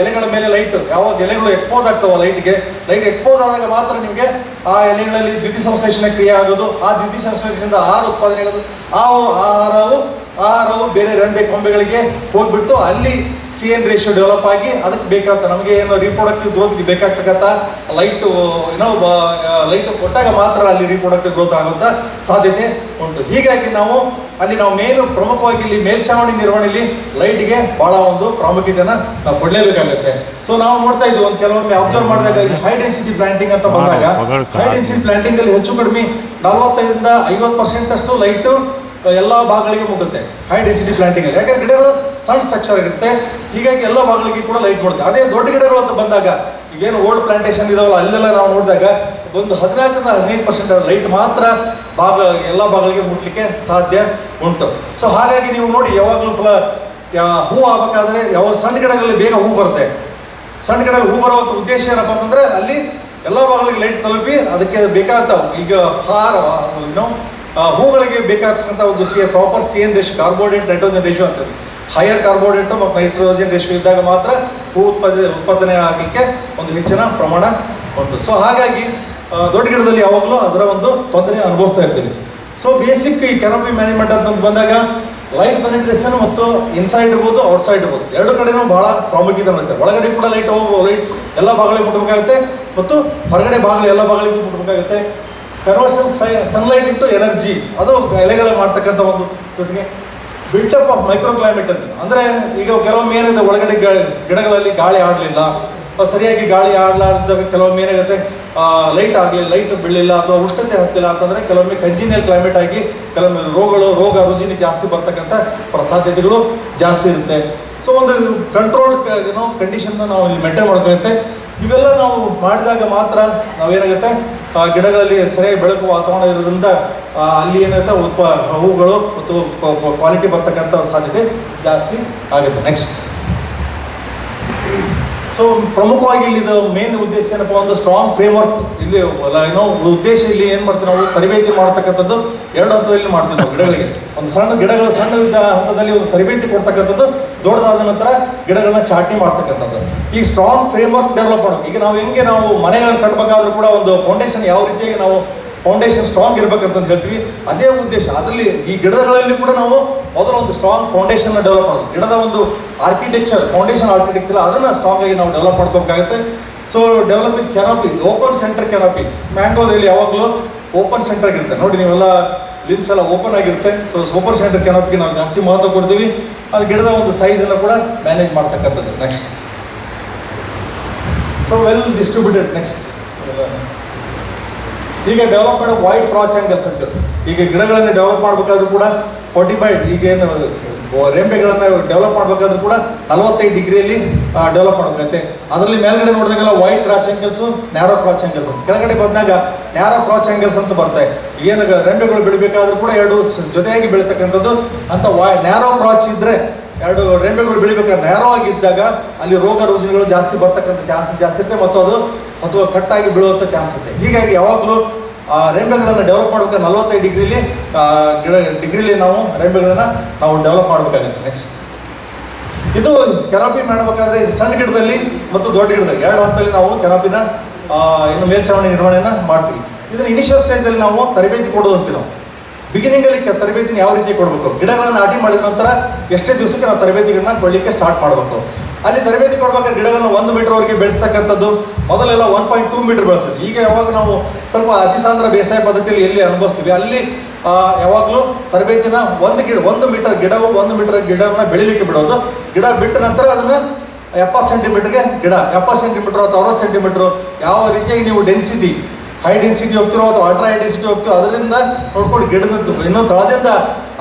ಎಲೆಗಳ ಮೇಲೆ ಲೈಟ್ ಯಾವಾಗ ಎಲೆಗಳು ಎಕ್ಸ್ಪೋಸ್ ಆಗ್ತಾವ ಲೈಟ್ಗೆ ಲೈಟ್ ಎಕ್ಸ್ಪೋಸ್ ಆದಾಗ ಮಾತ್ರ ನಿಮಗೆ ಆ ಎಲೆಗಳಲ್ಲಿ ದ್ಯುತಿ ಸಂಶ್ಲೇಷಣೆ ಕ್ರಿಯೆ ಆಗೋದು. ಆ ದ್ಯುತಿ ಸಂಶ್ಲೇಷಣೆಯಿಂದ ಆಹಾರ ಉತ್ಪಾದನೆ ಆಗೋದು. ಆ ಆಹಾರವು ಆಹಾರವು ಬೇರೆ ರಂಡೆ ಕೊಂಬೆಗಳಿಗೆ ಹೋಗ್ಬಿಟ್ಟು ಅಲ್ಲಿ ಸಿ ಎನ್ ರೇಷಿಯೋ ಡೆವಲಪ್ ಆಗಿ ಅದಕ್ಕೆ ಬೇಕಾಗ್ತದೆ. ನಮಗೆ ಏನೋ ರೀಪ್ರೊಡಕ್ಟಿವ್ ಗ್ರೋತ್ಗೆ ಬೇಕಾಗ್ತಕ್ಕಂಥ ಲೈಟು ಏನೋ ಲೈಟ್ ಕೊಟ್ಟಾಗ ಮಾತ್ರ ಅಲ್ಲಿ ರೀಪ್ರೊಡಕ್ಟಿವ್ ಗ್ರೋತ್ ಆಗುವಂಥ ಸಾಧ್ಯತೆ ಉಂಟು. ಹೀಗಾಗಿ ನಾವು ಅಲ್ಲಿ ನಾವು ಮೇನ್ ಪ್ರಮುಖವಾಗಿ ಇಲ್ಲಿ ಮೇಲ್ಛಾವಣಿ ನಿರ್ವಹಣೆಯಲ್ಲಿ ಲೈಟ್ಗೆ ಬಹಳ ಒಂದು ಪ್ರಾಮುಖ್ಯತೆಯನ್ನ ನಾವು ಕೊಡಲೇಬೇಕಾಗುತ್ತೆ. ಸೊ ನಾವು ನೋಡ್ತಾ ಇದ್ವಿ ಒಂದು ಕೆಲವೊಮ್ಮೆ ಅಬ್ಸರ್ವ್ ಮಾಡಿದಾಗ ಹೈ ಡೆನ್ಸಿಟಿ ಪ್ಲಾಂಟಿಂಗ್ ಅಂತ ಬಂದಾಗ ಹೈ ಡೆನ್ಸಿಟಿ ಪ್ಲಾಂಟಿಂಗ್ ಅಲ್ಲಿ ಹೆಚ್ಚು ಕಡಿಮೆ ನಲವತ್ತೈದರಿಂದ ಐವತ್ತು ಪರ್ಸೆಂಟ್ ಅಷ್ಟು ಲೈಟು ಎಲ್ಲ ಭಾಗಗಳಿಗೆ ಮುಗುತ್ತೆ ಹೈ ಡೆನ್ಸಿಟಿ ಪ್ಲಾಂಟಿಂಗ್ ಅಲ್ಲಿ. ಯಾಕಂದ್ರೆ ಗಿಡಗಳು ಸಣ್ಣ ಸ್ಟ್ರಕ್ಚರ್ ಆಗಿರುತ್ತೆ. ಹೀಗಾಗಿ ಎಲ್ಲ ಭಾಗಗಳಿಗೆ ಕೂಡ ಲೈಟ್ ಕೊಡುತ್ತೆ ಅದೇ ದೊಡ್ಡ ಗಿಡಗಳು ಅಂತ ಬಂದಾಗ ಈಗೇನು ಓಲ್ಡ್ ಪ್ಲಾಂಟೇಶನ್ ಇದಾವಲ್ಲ ಅಲ್ಲೆಲ್ಲ ನಾವು ನೋಡಿದಾಗ ಒಂದು ಹದಿನಾಲ್ಕರಿಂದ ಹದಿನೈದು ಪರ್ಸೆಂಟ್ ಲೈಟ್ ಮಾತ್ರ ಭಾಗ ಎಲ್ಲ ಭಾಗಗಳಿಗೆ ಮುಟ್ಲಿಕ್ಕೆ ಸಾಧ್ಯ ಉಂಟು. ಸೊ ಹಾಗಾಗಿ ನೀವು ನೋಡಿ ಯಾವಾಗಲೂ ಫಲ ಹೂ ಆಗ್ಬೇಕಾದ್ರೆ ಯಾವ ಸಣ್ಣ ಗಿಡಗಳಲ್ಲಿ ಬೇಗ ಹೂ ಬರುತ್ತೆ. ಸಣ್ಣ ಗಿಡದಲ್ಲಿ ಹೂ ಬರುವಂಥ ಉದ್ದೇಶ ಏನಪ್ಪ ಅಂತಂದ್ರೆ ಅಲ್ಲಿ ಎಲ್ಲ ಭಾಗಗಳಿಗೆ ಲೈಟ್ ತಲುಪಿ ಅದಕ್ಕೆ ಬೇಕಾಗ್ತಾವೆ ಈಗ ಹಾರ ಆ, ಹೂಗಳಿಗೆ ಬೇಕಾಗ್ತಕ್ಕಂಥ ಒಂದು C proper C N ratio carbonate nitrogen ratio ಅಂತದ್ದು. ಹೈಯರ್ ಕಾರ್ಬೋಡೇಟು ಮತ್ತು ನೈಟ್ರೋಜನ್ ರೇಷಿಯೋ ಇದ್ದಾಗ ಮಾತ್ರ ಹೂ ಉತ್ಪಾದನೆ ಉತ್ಪಾದನೆ ಆಗಲಿಕ್ಕೆ ಒಂದು ಹೆಚ್ಚಿನ ಪ್ರಮಾಣ ಉಂಟು. ಸೊ ಹಾಗಾಗಿ ದೊಡ್ಡ ಗಿಡದಲ್ಲಿ ಯಾವಾಗಲೂ ಅದರ ಒಂದು ತೊಂದರೆ ಅನುಭವಿಸ್ತಾ ಇರ್ತೀವಿ ಸೊ ಬೇಸಿಕ್ ಈ ಕೆನಪಿ ಮ್ಯಾನೇಜ್ಮೆಂಟ್ ಅಂತ ಬಂದಾಗ ಲೈಟ್ ಪೆನಿಟ್ರೇಷನ್ ಮತ್ತು ಇನ್ಸೈಡ್ ಇರ್ಬೋದು ಔಟ್ಸೈಡ್ ಇರ್ಬೋದು. ಎರಡು ಕಡೆನೂ ಭಾಳ ಪ್ರಾಮುಖ್ಯತೆ ಮಾಡುತ್ತೆ ಒಳಗಡೆ ಕೂಡ ಲೈಟ್ ಲೈಟ್ ಎಲ್ಲ ಭಾಗಗಳಿಗೆ ಮುಟ್ಟಬೇಕಾಗುತ್ತೆ ಮತ್ತು ಹೊರಗಡೆ ಭಾಗಗಳು ಎಲ್ಲ ಭಾಗಗಳಿಗೆ ಮುಟ್ಟಬೇಕಾಗುತ್ತೆ ಕನ್ವರ್ಷನ್ ಸನ್ಲೈಟ್ ಇಂಟು ಎನರ್ಜಿ ಅದು ಎಲೆಗಳು ಮಾಡ್ತಕ್ಕಂಥ ಒಂದು ಜೊತೆಗೆ ಬಿಲ್ಟಪ್ ಆಫ್ ಮೈಕ್ರೋ ಕ್ಲೈಮೇಟ್ ಅಂತ. ಅಂದರೆ ಈಗ ಕೆಲವೊಮ್ಮೆ ಏನಿದೆ, ಒಳಗಡೆ ಗಿಡಗಳಲ್ಲಿ ಗಾಳಿ ಆಡಲಿಲ್ಲ ಸರಿಯಾಗಿ ಗಾಳಿ ಆಡಲಾರ್ದಾಗ ಕೆಲವೊಮ್ಮೆ ಏನಾಗುತ್ತೆ ಲೈಟ್ ಆಗಲಿ ಲೈಟ್ ಬೀಳಲಿಲ್ಲ, ಅಥವಾ ಉಷ್ಣತೆ ಹತ್ತಿಲ್ಲ ಅಂತಂದರೆ ಕೆಲವೊಮ್ಮೆ ಕಂಜಿನಿಯಲ್ ಕ್ಲೈಮೇಟ್ ಆಗಿ ಕೆಲವೊಮ್ಮೆ ರೋಗಗಳು, ರೋಗ ರುಜಿನಿ ಜಾಸ್ತಿ ಬರ್ತಕ್ಕಂಥ ಪ್ರಸಾದ್ಯತೆಗಳು ಜಾಸ್ತಿ ಇರುತ್ತೆ. ಸೊ ಒಂದು ಕಂಟ್ರೋಲ್ ಏನೋ ಕಂಡೀಷನ್ನ ನಾವು ಇಲ್ಲಿ ಮೇಂಟೈನ್ ಮಾಡ್ಬೇಕಾಗುತ್ತೆ ಇವೆಲ್ಲ ನಾವು ಮಾಡಿದಾಗ ಮಾತ್ರ ನಾವೇನಾಗುತ್ತೆ ಗಿಡಗಳಲ್ಲಿ ಸರಿಯಾಗಿ ಬೆಳಕು ವಾತಾವರಣ ಇರೋದ್ರಿಂದ ಅಲ್ಲಿ ಏನಾಗುತ್ತೆ ಉತ್ಪ ಹೂಗಳು ಮತ್ತು ಕ್ವಾಲಿಟಿ ಬರ್ತಕ್ಕಂಥ ಸಾಧ್ಯತೆ ಜಾಸ್ತಿ ಆಗುತ್ತೆ. ನೆಕ್ಸ್ಟ್ ಸೊ ಪ್ರಮುಖವಾಗಿ ಇಲ್ಲಿ ಮೇನ್ ಉದ್ದೇಶ ಏನಪ್ಪ ಒಂದು ಸ್ಟ್ರಾಂಗ್ ಫ್ರೇಮ್ವರ್ಕ್ ಇಲ್ಲಿ, ಅಲ್ಲ, ಏನೋ ಉದ್ದೇಶ ಇಲ್ಲಿ ಏನು ಮಾಡ್ತೀವಿ ನಾವು? ತರಬೇತಿ ಮಾಡ್ತಕ್ಕಂಥದ್ದು ಎರಡು ಹಂತದಲ್ಲಿ ಮಾಡ್ತೀವಿ ನಾವು ಗಿಡಗಳಿಗೆ. ಒಂದು ಸಣ್ಣ ಗಿಡಗಳ ಸಣ್ಣ ಹಂತದಲ್ಲಿ ಒಂದು ತರಬೇತಿ ಕೊಡ್ತಕ್ಕಂಥದ್ದು, ದೊಡ್ಡದಾದ ನಂತರ ಗಿಡಗಳನ್ನ ಚಾಟಿ ಮಾಡ್ತಕ್ಕಂಥದ್ದು. ಈ ಸ್ಟ್ರಾಂಗ್ ಫ್ರೇಮ್ವರ್ಕ್ ಡೆವಲಪ್ ಮಾಡೋದು. ಈಗ ನಾವು ಹೆಂಗೆ ನಾವು ಮನೆಗಳನ್ನ ಕಟ್ಟಬೇಕಾದ್ರೂ ಕೂಡ ಒಂದು ಫೌಂಡೇಶನ್ ಯಾವ ರೀತಿಯಾಗಿ ನಾವು ಫೌಂಡೇಶನ್ ಸ್ಟ್ರಾಂಗ್ ಇರ್ಬೇಕಂತ ಹೇಳ್ತೀವಿ. ಅದೇ ಉದ್ದೇಶ. ಅದರಲ್ಲಿ ಈ ಗಿಡಗಳಲ್ಲಿ ಕೂಡ ನಾವು ಮೊದಲು ಒಂದು ಸ್ಟ್ರಾಂಗ್ ಫೌಂಡೇಶನ್ ಡೆವಲಪ್ ಮಾಡೋದು. ಗಿಡದ ಒಂದು ಆರ್ಕಿಟೆಕ್ಚರ್ ಫೌಂಡೇಶನ್ ಆರ್ಕಿಟೆಕ್ಚರ್ ಅದನ್ನ ಸ್ಟ್ರಾಂಗ್ ಆಗಿ ನಾವು ಡೆವಲಪ್ ಮಾಡ್ಕೋಬೇಕಾಗುತ್ತೆ. So developing canopy open centre canopy ಮ್ಯಾಂಗೋದಲ್ಲಿ ಯಾವಾಗಲೂ ಓಪನ್ ಸೆಂಟರ್ ಆಗಿರುತ್ತೆ. ನೋಡಿ, ನೀವೆಲ್ಲ ಲಿಮ್ಸ್ ಎಲ್ಲ ಓಪನ್ ಆಗಿರುತ್ತೆ. ಸೊ ಸೂಪರ್ ಸೆಂಟರ್ ಕೆನಪಿಗೆ ನಾವು ಜಾಸ್ತಿ ಮಹತ್ವ ಕೊಡ್ತೀವಿ. ಅದು ಗಿಡದ ಒಂದು ಸೈಜ್ ಎಲ್ಲ ಕೂಡ ಮ್ಯಾನೇಜ್ ಮಾಡ್ತಕ್ಕಂಥದ್ದು. Next so well distributed next ಈಗ ಡೆವಲಪ್ ಮಾಡೋ ವೈಟ್ ಕ್ರಾಚ್ ಆ್ಯಂಗಲ್ಸ್ ಅಂತ ಈಗ ಗಿಡಗಳನ್ನು ಡೆವಲಪ್ ಮಾಡಬೇಕಾದ್ರೂ ಕೂಡ ಫೋರ್ಟಿಫೈಡ್ ಈಗೇನು ರೆಂಬೆಗಳನ್ನು ಡೆವಲಪ್ ಮಾಡಬೇಕಾದ್ರೂ ಕೂಡ ನಲವತ್ತೈದು ಡಿಗ್ರಿಯಲ್ಲಿ ಡೆವಲಪ್ ಮಾಡಬೇಕಂತೆ ಅದರಲ್ಲಿ ಮೇಲ್ಗಡೆ ನೋಡಿದಾಗೆಲ್ಲ wide crotch angles narrow crotch angles ಅಂತ ಕೆಳಗಡೆ ಬಂದಾಗ ನ್ಯಾರೋ ಕ್ರಾಚ್ ಆ್ಯಂಗಲ್ಸ್ ಅಂತ ಬರ್ತಾಯಿದೆ ಏನು ರೆಂಬೆಗಳು ಬೆಳಿಬೇಕಾದ್ರೂ ಕೂಡ ಎರಡು ಜೊತೆಯಾಗಿ ಬೆಳೀತಕ್ಕಂಥದ್ದು ಅಂತ ವೈ ನ್ಯಾರೋ ಕ್ರಾಚ್ ಇದ್ದರೆ ಎರಡು ರೆಂಬೆಗಳು ಬೆಳಿಬೇಕಾದ್ರೆ ನ್ಯಾರೋ ಆಗಿದ್ದಾಗ ಅಲ್ಲಿ ರೋಗ ರುಜಿನಗಳು ಜಾಸ್ತಿ ಬರ್ತಕ್ಕಂಥ ಚಾನ್ಸಸ್ ಜಾಸ್ತಿ ಇರುತ್ತೆ ಮತ್ತು ಅದು ಅಥವಾ ಕಟ್ಟಾಗಿ ಬೀಳುವಂಥ ಚಾನ್ಸ್ ಇದೆ ಹೀಗಾಗಿ ಯಾವಾಗಲೂ ರೆಂಬೆಗಳನ್ನು ಡೆವಲಪ್ ಮಾಡ್ಬೇಕಾದ್ರೆ ನಲವತ್ತೈದು ಡಿಗ್ರಿಲಿ ಗಿಡ ಡಿಗ್ರಿಲಿ ನಾವು ರೆಂಬೆಗಳನ್ನು ನಾವು ಡೆವಲಪ್ ಮಾಡಬೇಕಾಗುತ್ತೆ ನೆಕ್ಸ್ಟ್ ಇದು ಕೆರಾಪಿ ಮಾಡಬೇಕಾದ್ರೆ ಸಣ್ಣ ಗಿಡದಲ್ಲಿ ಮತ್ತು ದೊಡ್ಡ ಗಿಡದಲ್ಲಿ. ಎರಡು ಹಂತದಲ್ಲಿ ನಾವು ಕೆರಾಪಿನ ಆ, ಇನ್ನು ಮೇಲ್ಛಾವಣಿ ನಿರ್ವಹಣೆನ ಮಾಡ್ತೀವಿ. ಇದನ್ನು ಇನಿಷಿಯಲ್ ಸ್ಟೇಜಲ್ಲಿ ನಾವು ತರಬೇತಿ ಕೊಡೋದಂತ ನಾವು. ಬಿಗಿನಿಂಗಲ್ಲಿ ತರಬೇತಿನ ಯಾವ ರೀತಿ ಕೊಡಬೇಕು? ಗಿಡಗಳನ್ನು ನಾಟಿ ಮಾಡಿದ ನಂತರ ಎಷ್ಟೇ ದಿವಸಕ್ಕೆ ನಾವು ತರಬೇತಿಗಳನ್ನ ಕೊಡಲಿಕ್ಕೆ ಸ್ಟಾರ್ಟ್ ಮಾಡಬೇಕು. ಅಲ್ಲಿ ತರಬೇತಿ ಕೊಡ್ಬೇಕಾದ್ರೆ ಗಿಡಗಳನ್ನ ಒಂದು ಮೀಟರ್ವರೆಗೆ ಬೆಳೆಸ್ತಕ್ಕಂಥದ್ದು ಮೊದಲೆಲ್ಲ ಒನ್ ಪಾಯಿಂಟ್ ಟೂ ಮೀಟರ್ ಬೆಳೆಸ್ತೀವಿ ಈಗ ಯಾವಾಗ ನಾವು ಸ್ವಲ್ಪ ಅತಿಸಾಂದ್ರ ಬೇಸಾಯ ಪದ್ಧತಿಯಲ್ಲಿ ಎಲ್ಲಿ ಅನುಭವಿಸ್ತೀವಿ, ಅಲ್ಲಿ ಯಾವಾಗಲೂ ತರಬೇತಿನ ಒಂದು ಗಿಡ, ಒಂದು ಮೀಟರ್ ಗಿಡವು ಒಂದು ಮೀಟರ್ ಗಿಡವನ್ನ ಬೆಳಿಲಿಕ್ಕೆ ಬಿಡೋದು. ಗಿಡ ಬಿಟ್ಟ ನಂತರ ಅದನ್ನ ಎಪ್ಪತ್ತು ಸೆಂಟಿಮೀಟರ್ಗೆ ಗಿಡ, ಎಪ್ಪತ್ತು ಸೆಂಟಿಮೀಟರ್ ಅಥವಾ ಅರವತ್ತು ಸೆಂಟಿಮೀಟರ್ ಯಾವ ರೀತಿಯಾಗಿ ನೀವು ಡೆನ್ಸಿಟಿ ಹೈ ಡೆನ್ಸಿಟಿ ಹೋಗ್ತಿರೋ ಅಥವಾ ಅಲ್ಟ್ರಾ ಹೈ ಡೆನ್ಸಿಟಿ ಹೋಗ್ತಿರೋ ಅದರಿಂದ ನೋಡ್ಕೊಂಡು ಗಿಡದ ಇನ್ನೊಂದು ತಳದಿಂದ